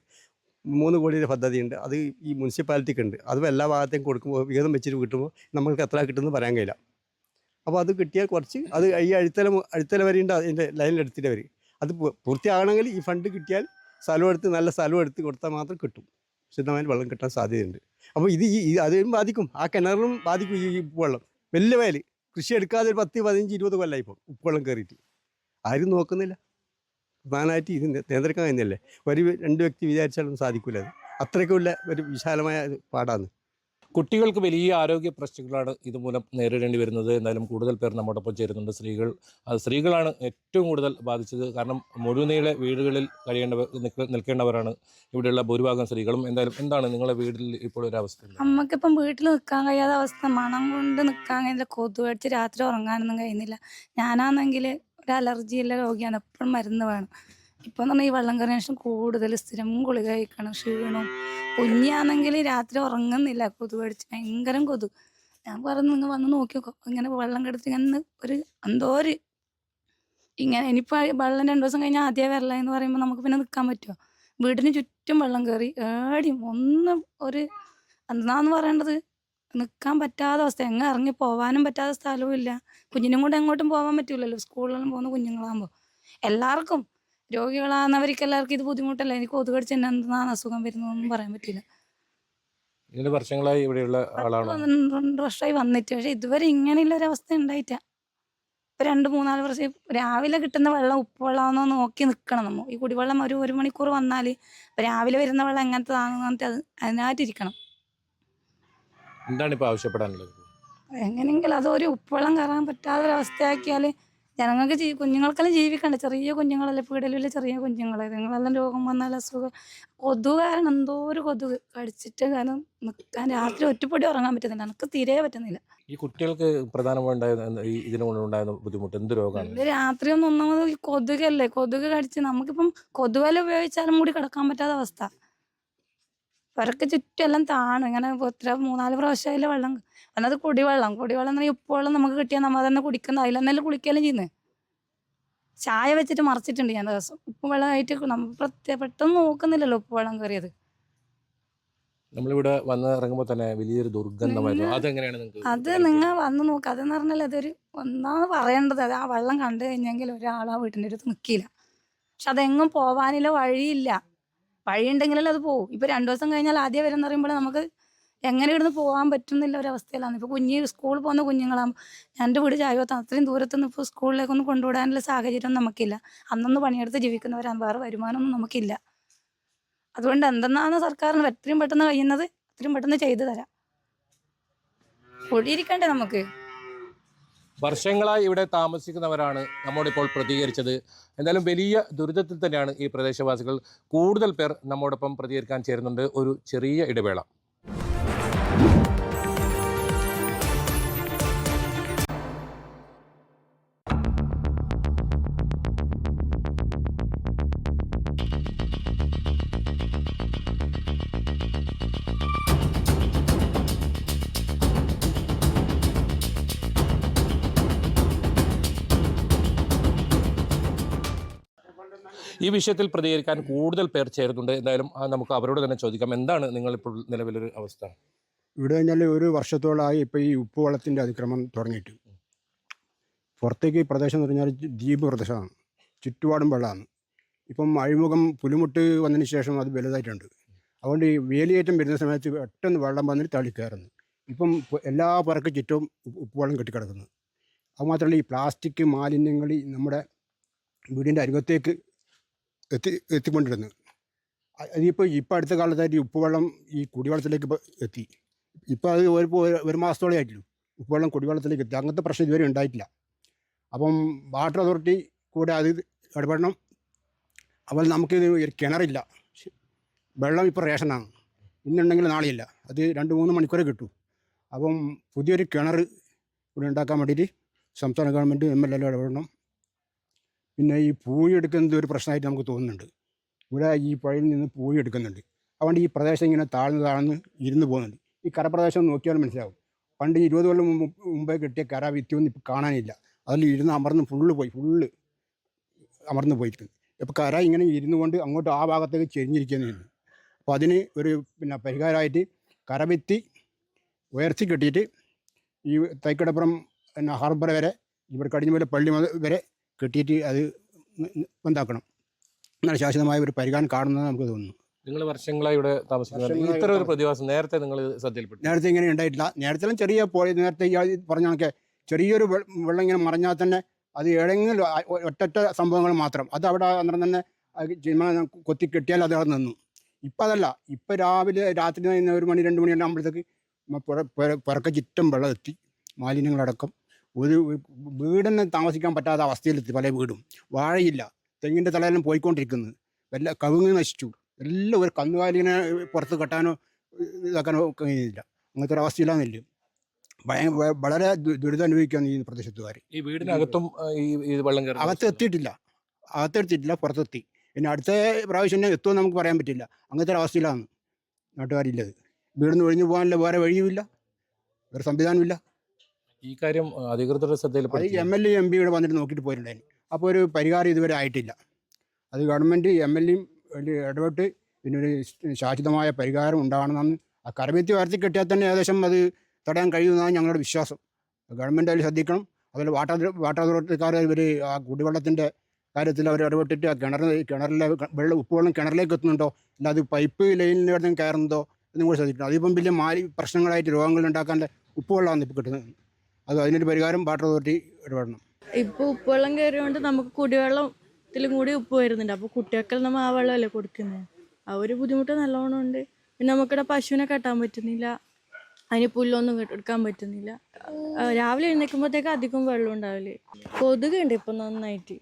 മൂന്ന് കോടിയുടെ പദ്ധതിയുണ്ട്. അത് ഈ മുനിസിപ്പാലിറ്റിക്ക് ഉണ്ട് അതും എല്ലാ ഭാഗത്തേക്കും കൊടുക്കുമ്പോൾ വിഹിതം വെച്ചിട്ട് കിട്ടുമ്പോൾ നമ്മൾക്ക് എത്ര കിട്ടുമെന്ന് പറയാൻ കഴിയില്ല. അപ്പോൾ അത് കിട്ടിയാൽ കുറച്ച് അത് ഈ അഴുത്തല അഴുത്തല വരെയുണ്ട്. അതിന്റെ ലൈനിൽ എടുത്തിട്ട് വരും അത് പൂർത്തിയാകണമെങ്കിൽ ഈ ഫണ്ട് കിട്ടിയാൽ സ്ഥലം എടുത്ത് നല്ല സ്ഥലം എടുത്ത് കൊടുത്താൽ മാത്രം കിട്ടും. ശുദ്ധമായ വെള്ളം കിട്ടാൻ സാധ്യതയുണ്ട്. അപ്പോൾ ഇത് ഈ അതും ബാധിക്കും. ആ കിണറിനും ബാധിക്കും ഈ ഉപ്പുവെള്ളം വലിയ വയൽ കൃഷി എടുക്കാതെ ഒരു പത്ത് പതിനഞ്ച് ഇരുപത് കൊല്ലമായി ഇപ്പോൾ ഉപ്പുവെള്ളം കയറിയിട്ട് ആരും നോക്കുന്നില്ല. പ്രധാനമായിട്ട് ഇത് നിയന്ത്രിക്കാൻ കഴിയുന്നില്ലേ? ഒരു രണ്ട് വ്യക്തി വിചാരിച്ചാലും സാധിക്കില്ല അത്. അത്രയ്ക്കുള്ള ഒരു വിശാലമായ പാടാണ്. കുട്ടികൾക്ക് വലിയ ആരോഗ്യ പ്രശ്നങ്ങളാണ് ഇതുമൂലം നേരിടേണ്ടി വരുന്നത്. എന്നാലും കൂടുതൽ പേർ നമ്മോടൊപ്പം ചേരുന്നുണ്ട്. സ്ത്രീകൾ സ്ത്രീകളാണ് ഏറ്റവും കൂടുതൽ ബാധിച്ചത്. കാരണം മുഴുനീളെ വീടുകളിൽ കഴിയേണ്ടവർ നിൽക്കേണ്ടവരാണ്. ഇവിടെയുള്ള ഭൂരിഭാഗം സ്ത്രീകളും. എന്തായാലും എന്താണ് നിങ്ങളുടെ വീട്ടിൽ ഇപ്പോൾ ഒരു അവസ്ഥ? നമുക്കിപ്പം വീട്ടിൽ നിൽക്കാൻ കഴിയാത്ത അവസ്ഥ. മണം കൊണ്ട് നിൽക്കാൻ കഴിയില്ല കൊതുകടിച്ച് രാത്രി ഉറങ്ങാനൊന്നും കഴിയുന്നില്ല. ഞാനാണെങ്കിൽ ഒരു അലർജിയുള്ള രോഗിയാണ്. എപ്പോഴും മരുന്ന് വേണം. ഇപ്പം പറഞ്ഞാൽ ഈ വെള്ളം കയറിയ ശേഷം കൂടുതൽ സ്ഥിരം ഗുളിക കഴിക്കണം ക്ഷീണം. കുഞ്ഞാണെങ്കിൽ രാത്രി ഉറങ്ങുന്നില്ല കൊതു കടിച്ച് ഭയങ്കരം കൊതു. ഞാൻ പറഞ്ഞു നിങ്ങൾ വന്ന് നോക്കി നോക്കോ ഇങ്ങനെ വെള്ളം കെടുത്ത് ഇങ്ങനെ ഒരു എന്തോ ഒരു ഇങ്ങനെ ഇനിയിപ്പോൾ വെള്ളം രണ്ടു ദിവസം കഴിഞ്ഞാൽ ആദ്യം വരല എന്ന് പറയുമ്പോൾ നമുക്ക് പിന്നെ നിൽക്കാൻ പറ്റുമോ വീടിന് ചുറ്റും വെള്ളം കയറി ഏടിയും ഒന്നും ഒരു എന്താന്ന് പറയേണ്ടത്? നിൽക്കാൻ പറ്റാത്ത അവസ്ഥ. എങ്ങ് ഇറങ്ങി പോകാനും പറ്റാത്ത സ്ഥലവും ഇല്ല. കുഞ്ഞിനും കൂടെ എങ്ങോട്ടും പോകാൻ പറ്റില്ലല്ലോ സ്കൂളിലെല്ലാം പോകുന്ന കുഞ്ഞുങ്ങളാകുമ്പോൾ എല്ലാവർക്കും രോഗികളാകുന്നവർക്ക് എല്ലാവർക്കും ഇത് ബുദ്ധിമുട്ടല്ല? എനിക്ക് കൊതുക് കടിച്ച് എന്താണ് അസുഖം വരുന്നതെന്നും പറയാൻ പറ്റില്ല. ഇതിന് വർഷങ്ങളായി ഇവിടെയുള്ള ആളാണ്? പന്ത്രണ്ട് വർഷമായി വന്നിട്ട്. പക്ഷെ ഇതുവരെ ഇങ്ങനെയുള്ള ഒരു അവസ്ഥ ഉണ്ടായിട്ട ഇപ്പൊ രണ്ട് മൂന്നാൽ വർഷം രാവിലെ കിട്ടുന്ന വെള്ളം ഉപ്പ് വെള്ളമാണെന്ന് നോക്കി നിൽക്കണം നമ്മൾ ഈ കുടിവെള്ളം ഒരു ഒരു മണിക്കൂർ വന്നാൽ രാവിലെ വരുന്ന വെള്ളം എങ്ങനത്തതാണെന്ന് പറഞ്ഞിട്ട് അത് അതിനായിട്ടിരിക്കണം. എന്താണ് ഇപ്പൊ ആവശ്യപ്പെടാനുള്ളത്? എങ്ങനെയെങ്കിലും അതൊരു ഉപ്പുവെള്ളം കയറാൻ പറ്റാത്ത ഒരവസ്ഥയാക്കിയാൽ ജനങ്ങൾക്ക് ജീ കുഞ്ഞുങ്ങൾക്കെല്ലാം ജീവിക്കണ്ട? ചെറിയ കുഞ്ഞുങ്ങളല്ലേ? പീഡലിലെ ചെറിയ കുഞ്ഞുങ്ങളെ. നിങ്ങളെല്ലാം രോഗം വന്നാൽ അസുഖം. കൊതുക് കാരണം എന്തോ ഒരു കൊതുക് കടിച്ചിട്ട് കാരണം നിൽക്കാൻ രാത്രി ഒറ്റപ്പൊടി ഉറങ്ങാൻ പറ്റുന്നില്ല. എനിക്ക് തീരെ പറ്റുന്നില്ല. ഈ കുട്ടികൾക്ക് ഇതിനുണ്ടായിരുന്ന ബുദ്ധിമുട്ട് എന്ത് രോഗമാണ്? രാത്രി ഒന്നും ഒന്നാമത് ഈ കൊതുകല്ലേ? കൊതുക് കടിച്ച് നമുക്കിപ്പം കൊതുവല ഉപയോഗിച്ചാലും കൂടി കിടക്കാൻ പറ്റാത്ത അവസ്ഥ. പുരക്ക് ചുറ്റും എല്ലാം താണ്. ഇങ്ങനെ എത്ര മൂന്നാൽ പ്രാവശ്യമായില്ല വെള്ളം എന്നത് കുടിവെള്ളം. കുടിവെള്ളം എന്ന് പറഞ്ഞാൽ ഉപ്പുവെള്ളം നമുക്ക് കിട്ടിയാൽ നമ്മൾ തന്നെ കുടിക്കുന്ന അതിലെന്നെല്ലാം കുളിക്കുകയെല്ലാം ചെയ്യുന്നത് ചായ വെച്ചിട്ട് മറിച്ചിട്ടുണ്ട് ഞാൻ ദിവസം. ഉപ്പുവെള്ളമായിട്ട് നമ്മൾ പ്രത്യേക പെട്ടെന്ന് നോക്കുന്നില്ലല്ലോ ഉപ്പുവെള്ളം കയറിയത് നമ്മളിവിടെ വന്ന് ഇറങ്ങുമ്പോൾ തന്നെ വലിയൊരു ദുർഗന്ധമായിരുന്നു. അതെങ്ങനെയാണ് നിങ്ങൾക്ക് അത് നിങ്ങൾ വന്ന് നോക്കുക അതെന്ന് പറഞ്ഞാൽ അതൊരു ഒന്നാമത് പറയേണ്ടത് അത് ആ വെള്ളം കണ്ടു കഴിഞ്ഞെങ്കിൽ ഒരാൾ ആ വീട്ടിന്റെ അടുത്ത് നിൽക്കില്ല പക്ഷെ അതെങ്ങും പോവാനില്ല വഴിയില്ല. വഴിയുണ്ടെങ്കിലല്ലേ അത് പോകും ഇപ്പൊ രണ്ടു ദിവസം കഴിഞ്ഞാൽ ആദ്യം വരുന്ന പറയുമ്പോൾ നമുക്ക് എങ്ങനെ ഇവിടുന്ന് പോകാൻ പറ്റുന്നില്ല ഒരവസ്ഥയിലാണ് ഇപ്പൊ കുഞ്ഞ് സ്കൂളിൽ പോകുന്ന കുഞ്ഞുങ്ങളാകുമ്പോൾ എന്റെ വീട് ചായവത്താണ് അത്രയും ദൂരത്തുനിന്ന് ഇപ്പോൾ സ്കൂളിലേക്കൊന്നും കൊണ്ടുവിടാനുള്ള സാഹചര്യം നമുക്കില്ല. അന്നൊന്ന് പണിയെടുത്ത് ജീവിക്കുന്നവരാണ്. വേറെ വരുമാനമൊന്നും നമുക്കില്ല. അതുകൊണ്ട് എന്തെന്നാണ് സർക്കാരിന് എത്രയും പെട്ടെന്ന് കഴിയുന്നത് അത്രയും പെട്ടെന്ന് ചെയ്തു തരാം. ഒഴിയിരിക്കണ്ടേ നമുക്ക്? വർഷങ്ങളായി ഇവിടെ താമസിക്കുന്നവരാണ് നമ്മോടിപ്പോൾ പ്രതികരിച്ചത്. എന്തായാലും വലിയ ദുരിതത്തിൽ തന്നെയാണ് ഈ പ്രദേശവാസികൾ കൂടുതൽ പേർ നമ്മോടൊപ്പം പ്രതികരിക്കാൻ ചേരുന്നുണ്ട്. ഒരു ചെറിയ ഇടവേള. വിഷയത്തിൽ പ്രതികരിക്കാൻ കൂടുതൽ പേർ ചേരുന്നുണ്ട്. എന്തായാലും നമുക്ക് അവരോട് തന്നെ ചോദിക്കാം. എന്താണ് നിങ്ങളിപ്പോൾ നിലവിലൊരു അവസ്ഥ? ഇവിടെ കഴിഞ്ഞാൽ ഒരു വർഷത്തോളമായി ഇപ്പോൾ ഈ ഉപ്പുവെള്ളത്തിന്റെ അതിക്രമം തുടങ്ങിയിട്ട്. പുറത്തേക്ക് ഈ പ്രദേശം എന്ന് പറഞ്ഞാൽ ദ്വീപ് പ്രദേശമാണ്. ചുറ്റുപാടും വെള്ളമാണ്. ഇപ്പം അഴിമുഖം പുലിമുട്ട് വന്നതിന് ശേഷം അത് വലുതായിട്ടുണ്ട്. അതുകൊണ്ട് ഈ വേലിയേറ്റം വരുന്ന സമയത്ത് പെട്ടെന്ന് വെള്ളം വന്നിട്ട് തള്ളി കയറുന്നു. ഇപ്പം എല്ലാ പുറക്ക് ചുറ്റും ഉപ്പ് ഉപ്പുവെള്ളം കെട്ടിക്കിടക്കുന്നു. അതുമാത്രമല്ല ഈ പ്ലാസ്റ്റിക് മാലിന്യങ്ങൾ നമ്മുടെ വീടിന്റെ അരികത്തേക്ക് എത്തി എത്തിക്കൊണ്ടിരുന്നത് അ- അതിപ്പോൾ ഇപ്പോൾ അടുത്ത കാലത്തായിട്ട് ഉപ്പുവെള്ളം ഈ കുടിവെള്ളത്തിലേക്ക് എത്തി. ഇപ്പോൾ അത് ഒരു ഒരു- മാസത്തോളം ആയിട്ടുള്ളൂ. ഉപ്പുവെള്ളം കുടിവെള്ളത്തിലേക്ക് എത്തി. അങ്ങനത്തെ പ്രശ്നം ഇതുവരെ ഉണ്ടായിട്ടില്ല. അപ്പം വാട്ടർ അതോറിറ്റി കൂടെ അത് ഇടപെടണം. അപ്പോൾ നമുക്ക് ഒരു കിണറില്ല. വെള്ളം ഇപ്പോൾ റേഷനാണ്. ഇന്നുണ്ടെങ്കിൽ നാളെയില്ല. അത് രണ്ട് മൂന്ന് മണിക്കൂറേ കിട്ടൂ. അപ്പം പുതിയൊരു കിണർ ഇവിടെ ഉണ്ടാക്കാൻ വേണ്ടിയിട്ട് സംസ്ഥാന ഗവൺമെന്റ് എം എൽ എ ഇടപെടണം. പിന്നെ ഈ പൂഴി എടുക്കുന്നത് ഒരു പ്രശ്നമായിട്ട് നമുക്ക് തോന്നുന്നുണ്ട്. ഇവിടെ ഈ പുഴയിൽ നിന്ന് പൂഴി എടുക്കുന്നുണ്ട്. അതുകൊണ്ട് ഈ പ്രദേശം ഇങ്ങനെ താഴ്ന്ന് താഴ്ന്ന് ഇരുന്ന് പോകുന്നുണ്ട്. ഈ കരപ്രദേശം നോക്കിയാൽ മനസ്സിലാവും. പണ്ട് ഇരുപത് കൊല്ലം മുമ്പ് കിട്ടിയ കര വിത്തിയൊന്നും ഇപ്പോൾ കാണാനില്ല. അതിൽ ഇരുന്ന് അമർന്ന് ഫുള്ള് പോയി ഫുള്ള് അമർന്ന് പോയിരിക്കുന്നു. ഇപ്പോൾ കര ഇങ്ങനെ ഇരുന്നു കൊണ്ട് അങ്ങോട്ട് ആ ഭാഗത്തേക്ക് ചെരിഞ്ഞിരിക്കുന്നതാണ് അപ്പോൾ അതിന് ഒരു പിന്നെ പരിഹാരമായിട്ട് കരവിത്തി ഉയർത്തി കെട്ടിയിട്ട് ഈ തൈക്കടപ്പുറം പിന്നെ ഹാർബർ വരെ ഇവിടെ കടിഞ്ഞുപോലെ പള്ളി വരെ കെട്ടിയിട്ട് അത് എന്താക്കണം എന്നാൽ ശാശ്വതമായ ഒരു പരിഹാരം കാണുന്നത് നമുക്ക് തോന്നുന്നു നിങ്ങൾ വർഷങ്ങളായി ഇവിടെ താമസിക്കുന്നത്. ഇത്ര ഒരു പ്രതിഭാസം നേരത്തെ നിങ്ങൾ ശ്രദ്ധയിൽപ്പെട്ടു. നേരത്തെ ഇങ്ങനെ ഉണ്ടായിട്ടില്ല. നേരത്തെ ചെറിയ പോയി നേരത്തെ പറഞ്ഞ കണക്കെ ചെറിയൊരു വെള്ളം ഇങ്ങനെ മറിഞ്ഞാൽ തന്നെ അത് ഏതെങ്കിലും ഒറ്റ ഒറ്റൊറ്റ സംഭവങ്ങൾ മാത്രം. അത് അവിടെ അന്നേരം തന്നെ കൊത്തി കെട്ടിയാൽ അത് അവിടെ നിന്നു. ഇപ്പം അതല്ല. ഇപ്പം രാവിലെ രാത്രി ഒരു മണി രണ്ട് മണി ആകുമ്പോഴത്തേക്ക് പുറക്കെ ചുറ്റും വെള്ളം എത്തി മാലിന്യങ്ങളടക്കം. ഒരു വീടിന് താമസിക്കാൻ പറ്റാത്ത അവസ്ഥയിലെത്തി പല വീടും. വാഴയില്ല. തെങ്ങിന്റെ തലയെല്ലാം പോയിക്കൊണ്ടിരിക്കുന്നു. വല്ല കവുങ്ങ് നശിച്ചു. എല്ലാം ഒരു കന്നുകാലിനെ പുറത്ത് കെട്ടാനോ ഇതാക്കാനോ കഴിയുന്നില്ല. അങ്ങനത്തെ ഒരു അവസ്ഥയിലാന്നില്ല? ഭയ വളരെ ദുരിതം അനുഭവിക്കുകയാണ് ഈ പ്രദേശത്തുകാർ ഈ വീടിനകത്തും ഈ വെള്ളം അകത്ത് എത്തിയിട്ടില്ല. അകത്തെത്തിയിട്ടില്ല പുറത്തെത്തി. പിന്നെ അടുത്ത പ്രാവശ്യം തന്നെ എത്തുമെന്ന് നമുക്ക് പറയാൻ പറ്റില്ല. അങ്ങനത്തെ ഒരു അവസ്ഥയിലാണ് നാട്ടുകാരില്ലത്. വീടിന്ന് ഒഴിഞ്ഞു പോകാനുള്ള വേറെ വഴിയുമില്ല. വേറെ സംവിധാനമില്ല. ഈ കാര്യം അധികൃതരുടെ ശ്രദ്ധയിൽപ്പെടുത്തി M L A M P ഇവിടെ വന്നിട്ട് നോക്കിയിട്ട് പോയിട്ടുണ്ടായിരുന്നു അപ്പോൾ ഒരു പരിഹാരം ഇതുവരെ ആയിട്ടില്ല. അത് ഗവൺമെന്റ് എം എൽ എയും ഇടപെട്ട് ഇതിനൊരു ശാശ്വതമായ പരിഹാരം ഉണ്ടാകണമെന്ന് ആ കരവെത്തി ഉയർത്തി കെട്ടിയാൽ തന്നെ ഏകദേശം അത് തടയാൻ കഴിയുമെന്നാണ് ഞങ്ങളുടെ വിശ്വാസം. ഗവൺമെന്റ് അതിൽ ശ്രദ്ധിക്കണം. അതുപോലെ വാട്ടർ വാട്ടർ അതോറിറ്റിക്കാർ ഇവർ ആ കുടിവെള്ളത്തിന്റെ കാര്യത്തിൽ അവർ ഇടപെട്ടിട്ട് ആ കിണർ കിണറിലെ വെള്ളം ഉപ്പുവെള്ളം കിണറിലേക്ക് എത്തുന്നുണ്ടോ? അല്ലാതെ പൈപ്പ് ലൈനിൽ എവിടെയും കയറുന്നതോ എന്നും കൂടി ശ്രദ്ധിക്കണം. അതിപ്പം വലിയ മാലി പ്രശ്നങ്ങളായിട്ട് രോഗങ്ങൾ ഉണ്ടാക്കാന്റെ ഉപ്പുവെള്ളമാണ് ഇപ്പോൾ കിട്ടുന്നത്. അത് അതിനൊരു പരിഹാരം വാട്ടർ അതോറിറ്റി ഇടപെടണം. ഇപ്പോൾ ഉപ്പുവെള്ളം കയറിയോണ്ട് നമുക്ക് കുടിവെള്ളത്തിലും കൂടി ഉപ്പ് വരുന്നുണ്ട്. അപ്പോൾ കുട്ടികൾക്ക് നമ്മൾ ആ വെള്ളമല്ലേ കൊടുക്കുന്നത് ആ ഒരു ബുദ്ധിമുട്ട് നല്ലോണം ഉണ്ട്. പിന്നെ നമുക്കിവിടെ പശുവിനെ കെട്ടാൻ പറ്റുന്നില്ല. അതിന് പുല്ലൊന്നും എടുക്കാൻ പറ്റുന്നില്ല. രാവിലെ എഴുന്നേൽക്കുമ്പോഴത്തേക്ക് അധികം വെള്ളം ഉണ്ടാവില്ലേ? കൊതുക് ഉണ്ട് ഇപ്പം നന്നായിട്ട്.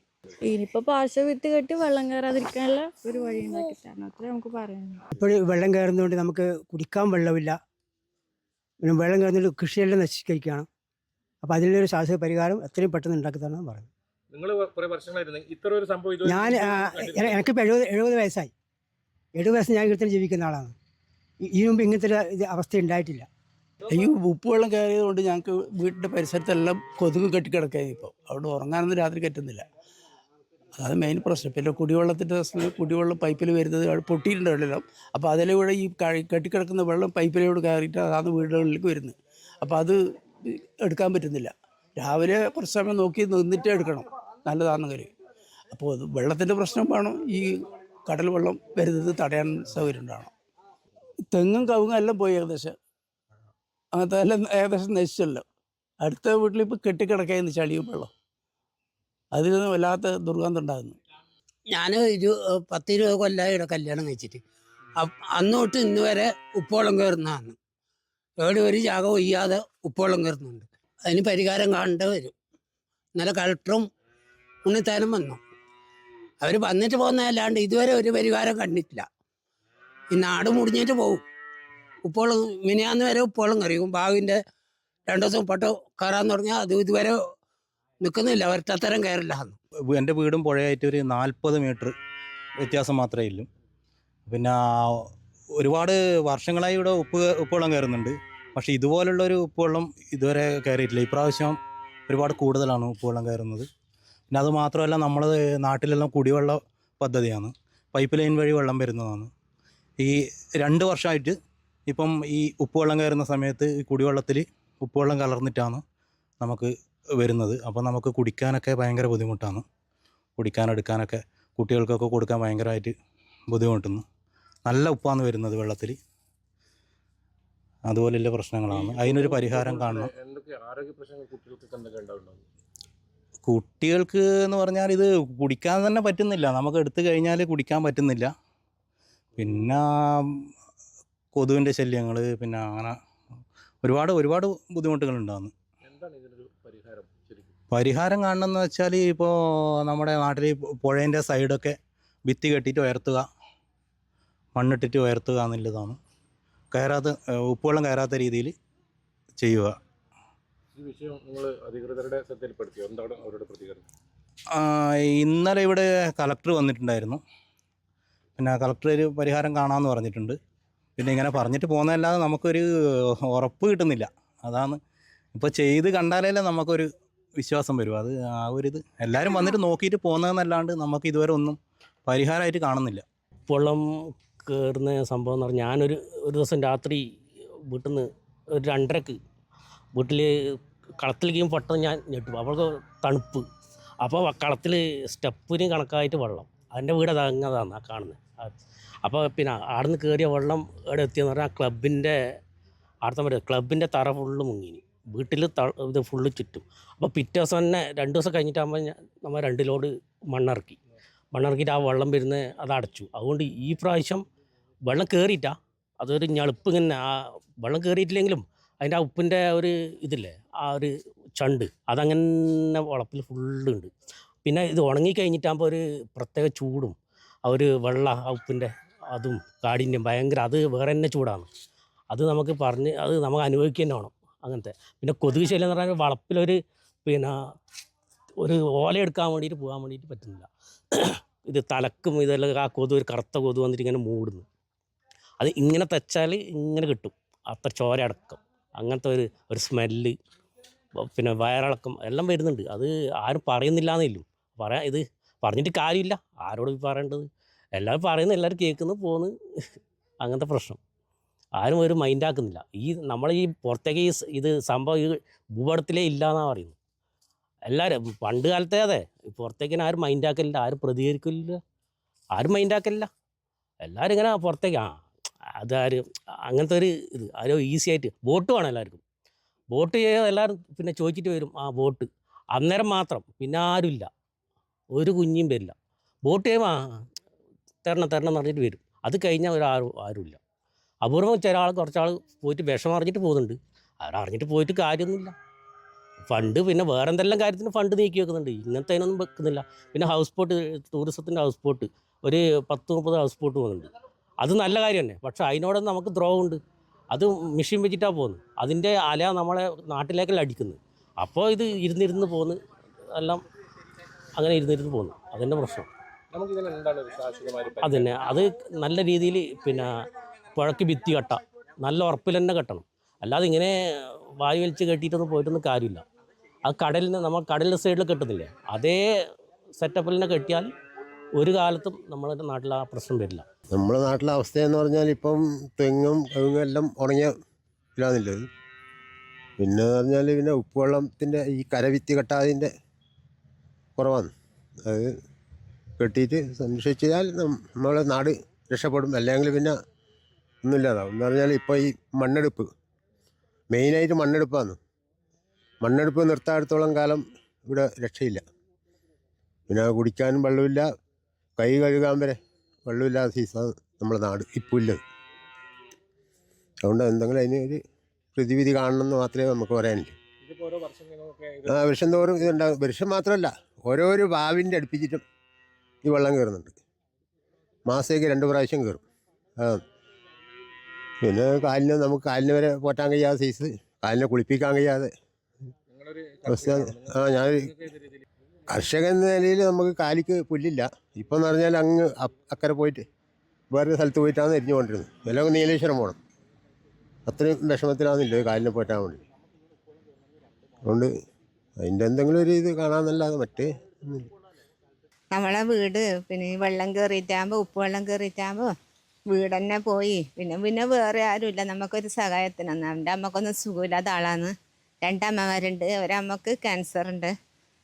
ഇനിയിപ്പോൾ പാർശ്വവിത്ത് കെട്ടി വെള്ളം കയറാതിരിക്കാനുള്ള ഒരു വഴി ഉണ്ടാക്കി തരണം അത്രേ നമുക്ക് പറയാനുള്ളൂ. ഇപ്പോൾ വെള്ളം കയറുന്നതുകൊണ്ട് നമുക്ക് കുടിക്കാൻ വെള്ളമില്ല. പിന്നെ വെള്ളം കയറുന്നതുകൊണ്ട് കൃഷിയെല്ലാം നശിക്കുകയാണ് അപ്പോൾ അതിലൊരു ശാശ്വത പരിഹാരം എത്രയും പെട്ടെന്ന് ഉണ്ടാക്കി തരണം പറഞ്ഞു. നിങ്ങൾ കുറെ വർഷങ്ങളായിരുന്നു. ഇത്ര ഒരു സംഭവം ഇതുവരെ ഞാൻ എനിക്കിപ്പോൾ എഴുപത് എഴുപത് വയസ്സായി. എഴുപത് വയസ്സ് ഞാൻ ഇവിടെ ജീവിക്കുന്ന ആളാണ്. ഈ- ഇതിനു മുമ്പ് ഇങ്ങനത്തെ ഒരു അവസ്ഥ ഉണ്ടായിട്ടില്ല. ഈ ഉപ്പുവെള്ളം കയറിയത് കൊണ്ട് ഞങ്ങൾക്ക് വീട്ടിന്റെ പരിസരത്തെല്ലാം കൊതുക് കെട്ടിക്കിടക്കുകയാണ് ഇപ്പോൾ അവിടെ ഉറങ്ങാനൊന്നും രാത്രി പറ്റുന്നില്ല. അതാണ് മെയിൻ പ്രശ്നം. പിന്നെ കുടിവെള്ളത്തിന്റെ പ്രശ്നം കുടിവെള്ളം പൈപ്പിൽ വരുന്നത് പൊട്ടിയിട്ടുണ്ട് വെള്ളം. അപ്പോൾ അതിലൂടെ ഈ കഴി- കെട്ടിക്കിടക്കുന്ന വെള്ളം പൈപ്പിലൂടെ കയറിയിട്ട് അതാണ് വീടുകളിലേക്ക് വരുന്നത്. അപ്പോൾ അത് എടുക്കാൻ പറ്റുന്നില്ല. രാവിലെ കുറച്ച് സമയം നോക്കി നിന്നിട്ട് എടുക്കണം. നല്ലതാണെങ്കിൽ അപ്പോൾ വെള്ളത്തിന്റെ പ്രശ്നം വേണം. ഈ കടൽ വെള്ളം വരുന്നത് തടയാൻ സൗകര്യം ഉണ്ടാവണം. തെങ്ങും കവുങ്ങും എല്ലാം പോയി ഏകദേശം. അങ്ങനത്തെ എല്ലാം ഏകദേശം നശിച്ചല്ലോ. അടുത്ത വീട്ടിൽ ഇപ്പോൾ കെട്ടിക്കിടക്കായിരുന്നു ചളിയും വെള്ളം അതിലൊന്നും വല്ലാത്ത ദുർഗന്ധം ഉണ്ടാകുന്നു. ഞാൻ ഇരു പത്തിരുപത് കൊല്ലമായി ഇവിടെ കല്യാണം കഴിച്ചിട്ട്. അന്നോട്ട് ഇന്ന് വരെ ഉപ്പോളം കയറുന്നതാണ്. എവിടെ ഒരു ജാഗ ഒയ്യാതെ ഉപ്പോളം കയറുന്നുണ്ട്. അതിന് പരിഹാരം കാണേണ്ടി വരും. നല്ല കളക്ടറും ഉണ്ണിത്താനും വന്നു. അവർ വന്നിട്ട് പോകുന്നതല്ലാണ്ട് ഇതുവരെ ഒരു പരിഹാരം കണ്ടിട്ടില്ല. ഈ നാട് മുടിഞ്ഞിട്ട് പോകും ഉപ്പോളം മിനിയാന്ന് വരെ ഉപ്പോളം കറിയും. ബാവിന്റെ രണ്ടു ദിവസം പൊട്ടോ കയറാൻ തുടങ്ങിയാൽ അത് ഇതുവരെ നിൽക്കുന്നില്ല ഒരത്തരം കയറില്ല എന്റെ വീടും പുഴയായിട്ട് ഒരു നാൽപ്പത് മീറ്റർ വ്യത്യാസം മാത്രമേ ഉള്ളൂ. പിന്നെ ഒരുപാട് വർഷങ്ങളായി ഇവിടെ ഉപ്പ് ഉപ്പുവെള്ളം കയറുന്നുണ്ട്. പക്ഷേ ഇതുപോലുള്ള ഒരു ഉപ്പുവെള്ളം ഇതുവരെ കയറിയിട്ടില്ല. ഇപ്രാവശ്യം ഒരുപാട് കൂടുതലാണ് ഉപ്പുവെള്ളം കയറുന്നത്. പിന്നെ അത് മാത്രമല്ല നമ്മൾ നാട്ടിലെല്ലാം കുടിവെള്ള പദ്ധതിയാണ്. പൈപ്പ് ലൈൻ വഴി വെള്ളം വരുന്നതാണ്. ഈ രണ്ട് വർഷമായിട്ട് ഇപ്പം ഈ ഉപ്പുവെള്ളം കയറുന്ന സമയത്ത് ഈ കുടിവെള്ളത്തിൽ ഉപ്പുവെള്ളം കലർന്നിട്ടാണ് നമുക്ക് വരുന്നത്. അപ്പോൾ നമുക്ക് കുടിക്കാനൊക്കെ ഭയങ്കര ബുദ്ധിമുട്ടാണ്. കുടിക്കാനെടുക്കാനൊക്കെ കുട്ടികൾക്കൊക്കെ കൊടുക്കാൻ ഭയങ്കരമായിട്ട് ബുദ്ധിമുട്ടുന്നു. നല്ല ഉപ്പാന്ന് വരുന്നത് വെള്ളത്തിൽ അതുപോലെയുള്ള പ്രശ്നങ്ങളാണ്. അതിനൊരു പരിഹാരം കാണണം. കുട്ടികൾക്ക് എന്ന് പറഞ്ഞാൽ ഇത് കുടിക്കാൻ തന്നെ പറ്റുന്നില്ല. നമുക്ക് എടുത്തു കഴിഞ്ഞാൽ കുടിക്കാൻ പറ്റുന്നില്ല. പിന്നെ കൊതുവിന്റെ ശല്യങ്ങൾ പിന്നെ അങ്ങനെ ഒരുപാട് ഒരുപാട് പരിഹാരം ശരിക്കും? പരിഹാരം കാണണമെന്ന് വെച്ചാൽ ഇപ്പോൾ നമ്മുടെ നാട്ടിൽ പുഴേന്റെ സൈഡൊക്കെ ഭിത്തി കെട്ടിയിട്ട് ഉയർത്തുക. മണ്ണിട്ടിട്ട് ഉയർത്തുക എന്നുള്ളതാണ്. കയറാത്ത ഉപ്പുവെള്ളം കയറാത്ത രീതിയിൽ ചെയ്യുക. ഈ വിഷയം നിങ്ങൾ അധികൃതരുടെ ശ്രദ്ധയിൽപ്പെടുത്തിയോ? എന്താണ് അവരുടെ പ്രതികരണം? ഇന്നലെ ഇവിടെ കളക്ടർ വന്നിട്ടുണ്ടായിരുന്നു. പിന്നെ കളക്ടർ ഒരു പരിഹാരം കാണാമെന്ന് പറഞ്ഞിട്ടുണ്ട്. പിന്നെ ഇങ്ങനെ പറഞ്ഞിട്ട് പോകുന്നതല്ലാതെ നമുക്കൊരു ഉറപ്പ് കിട്ടുന്നില്ല. അതാണ് ഇപ്പോൾ ചെയ്ത് കണ്ടാലേ നമുക്കൊരു വിശ്വാസം വരും. അത് ആ ഒരു ഇത് എല്ലാവരും വന്നിട്ട് നോക്കിയിട്ട് പോകുന്നതെന്നല്ലാണ്ട് നമുക്ക് ഇതുവരെ ഒന്നും പരിഹാരമായിട്ട് കാണുന്നില്ല. വെള്ളം കയറുന്ന സംഭവം എന്ന് പറഞ്ഞാൽ ഞാനൊരു ഒരു ദിവസം രാത്രി വീട്ടിൽ നിന്ന് ഒരു രണ്ടരക്ക് വീട്ടിൽ കളത്തിലേക്കും പെട്ടെന്ന് ഞാൻ ഞെട്ടു. അവൾക്ക് തണുപ്പ്. അപ്പോൾ കളത്തിൽ സ്റ്റെപ്പിന് കണക്കായിട്ട് വെള്ളം. അതിന്റെ വീട് അതങ്ങതാണ് കാണുന്നത് അപ്പോൾ പിന്നെ ആടുന്ന് കയറിയ വെള്ളം ഇവിടെ എത്തിയെന്ന് പറഞ്ഞാൽ ക്ലബിന്റെ അടുത്ത വരെ. ക്ലബിന്റെ തറ ഫുള്ള് മുങ്ങിനി. വീട്ടിൽ ത ഇത് ഫുള്ള് ചുറ്റും. അപ്പോൾ പിറ്റേ ദിവസം തന്നെ രണ്ട് ദിവസം കഴിഞ്ഞിട്ടാകുമ്പോൾ ഞാൻ നമ്മൾ രണ്ട് ലോഡ് മണ്ണിറക്കി. മണ്ണിറക്കിയിട്ട് ആ വെള്ളം വരുന്ന അത് അടച്ചു. അതുകൊണ്ട് ഈ പ്രാവശ്യം വെള്ളം കയറിയിട്ടാ അതൊരു ഞളുപ്പ് ഇങ്ങനെ ആ വെള്ളം കയറിയിട്ടില്ലെങ്കിലും അതിന്റെ ആ ഉപ്പിന്റെ ഒരു ഇതില്ലേ ആ ഒരു ചണ്ട് അതങ്ങനെ വളപ്പിൽ ഫുള്ളുണ്ട്. പിന്നെ ഇത് ഉണങ്ങി കഴിഞ്ഞിട്ടാകുമ്പോൾ ഒരു പ്രത്യേക ചൂടും ആ ഒരു വെള്ള ആ ഉപ്പിന്റെ അതും കാടിന്റെയും ഭയങ്കര അത് വേറെ തന്നെ ചൂടാണ്. അത് നമുക്ക് പറഞ്ഞ് അത് നമുക്ക് അനുഭവിക്കുക തന്നെ വേണം അങ്ങനത്തെ. പിന്നെ കൊതുക് ശല്യം എന്ന് പറഞ്ഞാൽ വളപ്പിലൊരു പിന്നെ ഒരു ഓല എടുക്കാൻ വേണ്ടിയിട്ട് പോകാൻ വേണ്ടിയിട്ട് പറ്റുന്നില്ല. ഇത് തലക്കും ഇതെല്ലാം ആ കൊതു ഒരു കറുത്ത കൊതു വന്നിട്ട് ഇങ്ങനെ മൂടുന്നു. അത് ഇങ്ങനെ തെച്ചാൽ ഇങ്ങനെ കിട്ടും. അത്ര ചോര അടക്കം. അങ്ങനത്തെ ഒരു ഒരു സ്മെല്ല് പിന്നെ വയറിളക്കം എല്ലാം വരുന്നുണ്ട്. അത് ആരും പറയുന്നില്ല എന്നില്ലും പറയാം ഇത് പറഞ്ഞിട്ട് കാര്യമില്ല. ആരോട് പറയേണ്ടത്? എല്ലാവരും പറയുന്നു എല്ലാവരും കേൾക്കുന്നു പോകുന്നു അങ്ങനത്തെ പ്രശ്നം. ആരും ഒരു മൈൻഡാക്കുന്നില്ല ഈ നമ്മൾ ഈ പുറത്തേക്ക് ഈ ഇത് സംഭവം ഈ ഭൂപടത്തിലേ ഇല്ല എന്നാണ് പറയുന്നത്. എല്ലാവരും പണ്ട് കാലത്തെ അതെ പുറത്തേക്കിനെ ആരും മൈൻഡാക്കലില്ല ആരും പ്രതികരിക്കില്ല ആരും മൈൻഡാക്കലില്ല എല്ലാവരും ഇങ്ങനെ പുറത്തേക്ക് ആ അതാര് അങ്ങനത്തെ ഒരു ഇത് ആരോ ഈസി ആയിട്ട് വോട്ട് വേണം എല്ലാവർക്കും. വോട്ട് ചെയ്യാൻ എല്ലാവരും പിന്നെ ചോദിച്ചിട്ട് വരും ആ വോട്ട് അന്നേരം മാത്രം പിന്നെ ആരുമില്ല ഒരു കുഞ്ഞും വരില്ല വോട്ട് ചെയ്യുമ്പോൾ തരണം തരണം എന്ന് പറഞ്ഞിട്ട് വരും. അത് കഴിഞ്ഞാൽ ഒരു ആരും ആരുമില്ല. അപൂർവം ചില ആൾ കുറച്ചാൾ പോയിട്ട് വിഷം അറിഞ്ഞിട്ട് പോകുന്നുണ്ട്. അവരറിഞ്ഞിട്ട് പോയിട്ട് കാര്യമൊന്നുമില്ല. ഫണ്ട് പിന്നെ വേറെ എന്തെല്ലാം കാര്യത്തിന് ഫണ്ട് നീക്കി വെക്കുന്നുണ്ട്. ഇങ്ങനത്തെ അതിനൊന്നും വെക്കുന്നില്ല. പിന്നെ ഹൗസ് ബോട്ട് ടൂറിസത്തിന്റെ ഹൗസ് ബോട്ട് ഒരു പത്ത് മുപ്പത് ഹൗസ് ബോട്ട് പോകുന്നുണ്ട് അത് നല്ല കാര്യം തന്നെ. പക്ഷേ അതിനോടൊന്നും നമുക്ക് ദ്രോഹമുണ്ട് അത് മെഷീൻ വെച്ചിട്ടാണ് പോകുന്നത്. അതിന്റെ അല നമ്മളെ നാട്ടിലേക്കല്ല അടിക്കുന്നത്. അപ്പോൾ ഇത് ഇരുന്നിരുന്ന് പോകുന്നു. എല്ലാം അങ്ങനെ ഇരുന്നിരുന്ന് പോകുന്നു. അതിന്റെ പ്രശ്നം. നമുക്ക് തന്നെ. അത് നല്ല രീതിയിൽ പിന്നെ പുഴക്ക് ഭിത്തി കെട്ട. നല്ല ഉറപ്പിൽ തന്നെ കെട്ടണം. അല്ലാതെ ഇങ്ങനെ വായു വലിച്ച് കെട്ടിയിട്ടൊന്നും പോയിട്ടൊന്നും കാര്യമില്ല. അത് കടലിൽ നമ്മൾ കടലിന്റെ സൈഡിൽ കെട്ടുന്നില്ലേ? അതേ സെറ്റപ്പിൽ തന്നെ കെട്ടിയാൽ ഒരു കാലത്തും നമ്മളുടെ നാട്ടിൽ ആ പ്രശ്നം വരില്ല. നമ്മുടെ നാട്ടിലെ അവസ്ഥ എന്ന് പറഞ്ഞാൽ ഇപ്പം തെങ്ങും കവുങ്ങും എല്ലാം ഉണങ്ങിയ ഇല്ലാന്നില്ലത് പിന്നെ പറഞ്ഞാൽ പിന്നെ ഉപ്പുവെള്ളത്തിന്റെ ഈ കരവിത്തി കെട്ടാതിന്റെ കുറവാണ്. അത് കെട്ടിയിട്ട് സംരക്ഷിച്ചാൽ നമ്മളെ നാട് രക്ഷപ്പെടും. അല്ലെങ്കിൽ പിന്നെ ഒന്നുമില്ലാതാവും എന്ന് പറഞ്ഞാൽ ഇപ്പോൾ ഈ മണ്ണെടുപ്പ് മെയിനായിട്ട് മണ്ണെടുപ്പാണ്. മണ്ണെടുപ്പ് നിർത്താടത്തോളം കാലം ഇവിടെ രക്ഷയില്ല. പിന്നെ കുടിക്കാനും വെള്ളമില്ല. കൈ കഴുകാൻ വരെ വെള്ളമില്ലാത്ത സീസണാണ് നമ്മുടെ നാട് ഇപ്പോൾ ഇല്ലത് അതുകൊണ്ട് എന്തെങ്കിലും അതിന് ഒരു പ്രതിവിധി കാണണമെന്ന് മാത്രമേ നമുക്ക് പറയാനുള്ളൂ. ആ വർഷം തോറും ഇതുണ്ടാകും വർഷം മാത്രമല്ല ഓരോരോ വാവിന്റെ അടുപ്പിച്ചിട്ടും ഈ വെള്ളം കയറുന്നുണ്ട്. മാസത്തേക്ക് രണ്ട് പ്രാവശ്യം കയറും. ആ പിന്നെ കാലിന് നമുക്ക് കാലിന് വരെ പോറ്റാൻ കഴിയാതെ സൈസ് കാലിനെ കുളിപ്പിക്കാൻ കഴിയാതെ. ആ ഞാൻ കർഷകൻ എന്ന നിലയിൽ നമുക്ക് കാലിക്ക് പുല്ലില്ല. ഇപ്പം എന്ന് പറഞ്ഞാൽ അങ്ങ് അക്കരെ പോയിട്ട് വേറെ സ്ഥലത്ത് പോയിട്ടാണ് എരിഞ്ഞുകൊണ്ടിരുന്നത് എല്ലാം നീലേശ്വരം പോകണം അത്രയും വിഷമത്തിലാണെന്നില്ല കാലിനെ പോറ്റാൻ വേണ്ടി അതുകൊണ്ട് അതിന്റെ എന്തെങ്കിലും ഒരു ഇത് കാണാമെന്നല്ലാതെ മറ്റേ. നമ്മളെ വീട് പിന്നെ ഈ വെള്ളം കയറിയിട്ടാകുമ്പോൾ ഉപ്പ് വെള്ളം കയറിയിട്ടാകുമ്പോൾ വീട് തന്നെ പോയി. പിന്നെ പിന്നെ വേറെ ആരുമില്ല. നമുക്കൊരു സഹായത്തിനൊന്നും എന്റെ അമ്മക്കൊന്നും സുഖമില്ലാത്ത ആളാണ്. രണ്ടമ്മമാരുണ്ട് ഒരമ്മക്ക് ക്യാൻസർ ഉണ്ട്.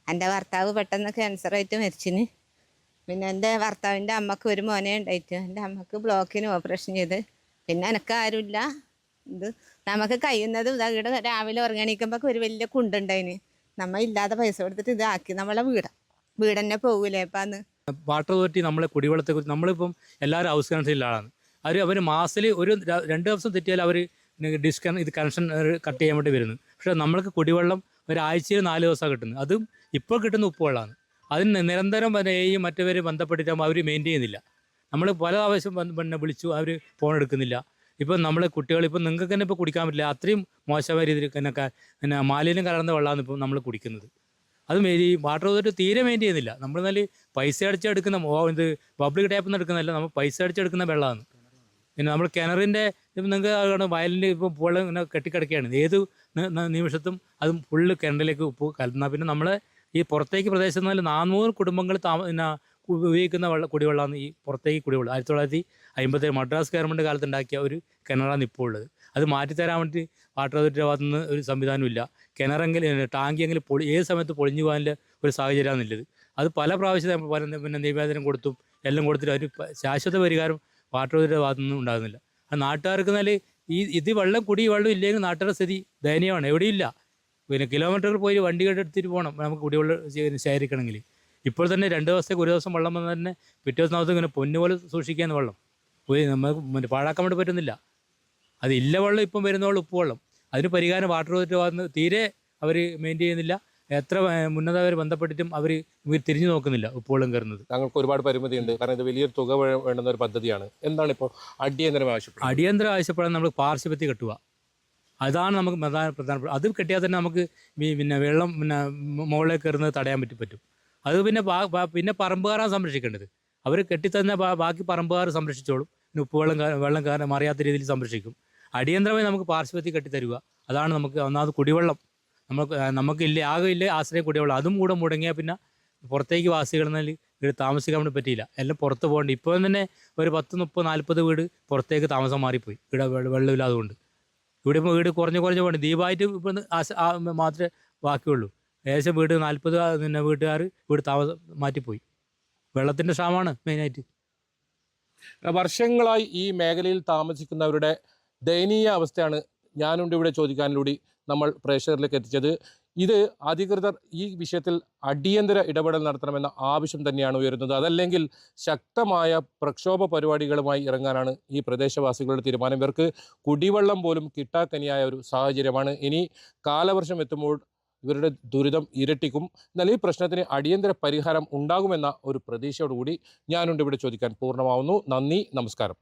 എന്റെ ഭർത്താവ് പെട്ടെന്ന് ക്യാൻസറായിട്ട് മരിച്ചിന്. പിന്നെ എന്റെ ഭർത്താവിന്റെ അമ്മയ്ക്ക് ഒരു മോനെ ഉണ്ടായിട്ട്. എന്റെ അമ്മയ്ക്ക് ബ്ലോക്കിന് ഓപ്പറേഷൻ ചെയ്ത്. പിന്നെ എനിക്ക് ആരുമില്ല ഇത് നമുക്ക് കഴിയുന്നതും ഇതാ രാവിലെ ഉറങ്ങണിക്കുമ്പോൾ ഒരു വലിയ കുണ്ടുണ്ടായിന്. നമ്മ ഇല്ലാതെ പൈസ കൊടുത്തിട്ട് ഇതാക്കി നമ്മളെ വീട്. വീട് തന്നെ പോകൂലേ അപ്പം വാട്ടർ അതോറിറ്റി നമ്മളെ കുടിവെള്ളത്തെ കുറിച്ച് നമ്മളിപ്പം എല്ലാവരും ഹൗസ് കണക്ഷനിലുള്ള ആളാണ്. അവർ അവർ മാസത്തിൽ ഒരു രണ്ട് ദിവസം തെറ്റിയാൽ അവർ ഡിസ്കൺ ഇത് കണക്ഷൻ കട്ട് ചെയ്യാൻ വേണ്ടി വരുന്നു. പക്ഷേ നമ്മൾക്ക് കുടിവെള്ളം ഒരാഴ്ചയിൽ നാല് ദിവസമാണ് കിട്ടുന്നത്. അതും ഇപ്പോൾ കിട്ടുന്ന ഉപ്പുവെള്ളമാണ്. അതിന് നിരന്തരം ഈ മറ്റവരെ ബന്ധപ്പെട്ടിട്ടാകുമ്പോൾ അവർ മെയിന്റെയിൻ ചെയ്യുന്നില്ല. നമ്മൾ പല ആവശ്യം പിന്നെ വിളിച്ചു അവർ ഫോൺ എടുക്കുന്നില്ല. ഇപ്പം നമ്മൾ കുട്ടികൾ ഇപ്പം നിങ്ങൾക്ക് തന്നെ ഇപ്പോൾ കുടിക്കാൻ പറ്റില്ല. അത്രയും മോശമായ രീതിയിൽ തന്നെ പിന്നെ മാലിന്യം കലർന്ന വെള്ളമാണ് ഇപ്പം നമ്മൾ കുടിക്കുന്നത്. അതും ഈ വാട്ടർ അതോറിറ്റി തീരെ മെയിൻ ചെയ്യുന്നില്ല. നമ്മൾ നല്ല പൈസ അടിച്ചെടുക്കുന്ന ഇത് പബ്ലിക് ടാപ്പിൽ നിന്ന് എടുക്കുന്നതല്ല. നമ്മൾ പൈസ അടിച്ചെടുക്കുന്ന വെള്ളമാണ്. പിന്നെ നമ്മൾ കിണറിന്റെ നിങ്ങൾക്ക് വയലിന്റെ ഇപ്പം വെള്ളം ഇങ്ങനെ കെട്ടിക്കിടക്കുകയാണ്. ഏത് നിമിഷത്തും അതും ഫുള്ള് കിണറിലേക്ക് ഉപ്പ് കലർന്നാൽ പിന്നെ നമ്മൾ ഈ പുറത്തേക്ക് പ്രദേശത്ത് നിന്ന് നാനൂറ് കുടുംബങ്ങൾ താമ ഉപയോഗിക്കുന്ന വെള്ള കുടിവെള്ളമാണ് ഈ പുറത്തേക്ക് കുടിവെള്ളം. ആയിരത്തി തൊള്ളായിരത്തി അമ്പത്തേഴ് മദ്രാസ് ഗവൺമെന്റ് കാലത്ത് ഉണ്ടാക്കിയ ഒരു കിണറാണ് ഇപ്പോൾ ഉള്ളത്. അത് മാറ്റിത്തരാൻ വേണ്ടി വാട്ടർ അതോറിറ്റിയുടെ ഭാഗത്തു നിന്ന് ഒരു സംവിധാനമില്ല കിണറെങ്കിൽ ടാങ്കിയെങ്കിലും പൊളി ഏത് സമയത്ത് പൊളിഞ്ഞു പോകാനുള്ള ഒരു സാഹചര്യമാണ് ഉള്ളത്. അത് പല പ്രാവശ്യം പല പിന്നെ നിവേദനം കൊടുത്തും എല്ലാം കൊടുത്തിട്ട് അവർ ശാശ്വത പരിഹാരം വാട്ടർ അതോറിറ്റിയുടെ ഭാഗത്തു നിന്നും ഉണ്ടാകുന്നില്ല നാട്ടുകാർക്ക് എന്നാൽ ഈ ഇത് വെള്ളം കുടി വെള്ളം ഇല്ലെങ്കിൽ നാട്ടുകാരുടെ സ്ഥിതി ദയനീയമാണ്. എവിടെയില്ല. പിന്നെ കിലോമീറ്ററുകൾ പോയി വണ്ടി എടുത്തിട്ട് പോകണം നമുക്ക് കുടിവെള്ളം ശേഖരിക്കണമെങ്കിൽ. ഇപ്പോൾ തന്നെ രണ്ട് ദിവസത്തേക്ക് ഒരു ദിവസം വെള്ളം വന്നാൽ തന്നെ പിറ്റേ ദിവസം ഇങ്ങനെ പൊന്നു പോലെ സൂക്ഷിക്കാൻ വെള്ളം. നമുക്ക് പാഴാക്കാൻ വേണ്ടി പറ്റുന്നില്ല. അത് ഇല്ല വെള്ളം ഇപ്പം വരുന്നോളൂ ഉപ്പ് വെള്ളം. അതിന് പരിഹാരം വാട്ടർ അതോറിറ്റി തീരെ അവർ മെയിന്റെയിൻ ചെയ്യുന്നില്ല. എത്ര മുന്നത അവർ ബന്ധപ്പെട്ടിട്ടും അവർ തിരിഞ്ഞു നോക്കുന്നില്ല ഉപ്പോളം കയറുന്നത്. താങ്കൾക്ക് ഒരുപാട് പരിമിതിയുണ്ട്. കാരണം ഇത് വലിയൊരു തുക വേണ്ടുന്ന ഒരു പദ്ധതിയാണ്. എന്താണ് ഇപ്പോൾ അടിയന്തരം ആവശ്യപ്പെടുന്നത്? അടിയന്തരം ആവശ്യപ്പെടാൻ നമ്മൾ പാർശ്വപത്തി കെട്ടുക. അതാണ് നമുക്ക് പ്രധാന പ്രധാനപ്പെട്ട അത് കെട്ടിയാൽ തന്നെ നമുക്ക് പിന്നെ വെള്ളം പിന്നെ മുകളിലേക്ക് കയറുന്നത് തടയാൻ പറ്റി പറ്റും. അത് പിന്നെ പിന്നെ പറമ്പുകാരാണ് സംരക്ഷിക്കേണ്ടത്. അവർ കെട്ടിത്തന്നെ ബാക്കി പറമ്പുകാർ സംരക്ഷിച്ചോളും. പിന്നെ ഉപ്പുവെള്ളം വെള്ളം കാരണം അറിയാത്ത രീതിയിൽ സംരക്ഷിക്കും. അടിയന്തരമായി നമുക്ക് പാർശ്വപത്തി കെട്ടിത്തരുക. അതാണ് നമുക്ക് ഒന്നാമത് കുടിവെള്ളം. നമുക്ക് നമുക്കില്ല ആകെ ഇല്ല ആശ്രയം കൂടിയുള്ളൂ അതും കൂടെ മുടങ്ങിയാൽ പിന്നെ പുറത്തേക്ക് വാസികളെന്നാൽ ഇവിടെ താമസിക്കാൻ വേണ്ടി പറ്റിയില്ല. എല്ലാം പുറത്ത് പോകേണ്ട. ഇപ്പോൾ തന്നെ ഒരു പത്ത് മുപ്പത് നാൽപ്പത് വീട് പുറത്തേക്ക് താമസം മാറിപ്പോയി. ഇവിടെ വെള്ളമില്ലാതെ വെള്ളമില്ലാതുകൊണ്ട് ഇവിടെ ഇപ്പോൾ വീട് കുറഞ്ഞ് കുറഞ്ഞ് പോകണം ദീപമായിട്ട് ഇപ്പം മാത്രമേ ബാക്കിയുള്ളൂ. ഏകദേശം വീട് നാൽപ്പത് പിന്നെ വീട്ടുകാർ വീട് താമസം മാറ്റിപ്പോയി. വെള്ളത്തിന്റെ ക്ഷാമമാണ് മെയിനായിട്ട് വർഷങ്ങളായി ഈ മേഖലയിൽ താമസിക്കുന്നവരുടെ ദയനീയ അവസ്ഥയാണ് ഞാനുണ്ട് ഇവിടെ ചോദിക്കാനിലൂടെ. നമ്മൾ പ്രേക്ഷകരിലേക്ക് എത്തിച്ചത്. ഇത് അധികൃതർ ഈ വിഷയത്തിൽ അടിയന്തര ഇടപെടൽ നടത്തണമെന്ന ആവശ്യം തന്നെയാണ് ഉയരുന്നത്. അതല്ലെങ്കിൽ ശക്തമായ പ്രക്ഷോഭ പരിപാടികളുമായി ഇറങ്ങാനാണ് ഈ പ്രദേശവാസികളുടെ തീരുമാനം. ഇവർക്ക് കുടിവെള്ളം പോലും കിട്ടാക്കനിയായ ഒരു സാഹചര്യമാണ്. ഇനി കാലവർഷം എത്തുമ്പോൾ ഇവരുടെ ദുരിതം ഇരട്ടിക്കും. എന്നാൽ ഈ പ്രശ്നത്തിന് അടിയന്തര പരിഹാരം ഉണ്ടാകുമെന്ന ഒരു പ്രതീക്ഷയോടുകൂടി ഞാനുണ്ട് ഇവിടെ ചോദിക്കാൻ പൂർണമാവുന്നു. നന്ദി നമസ്കാരം.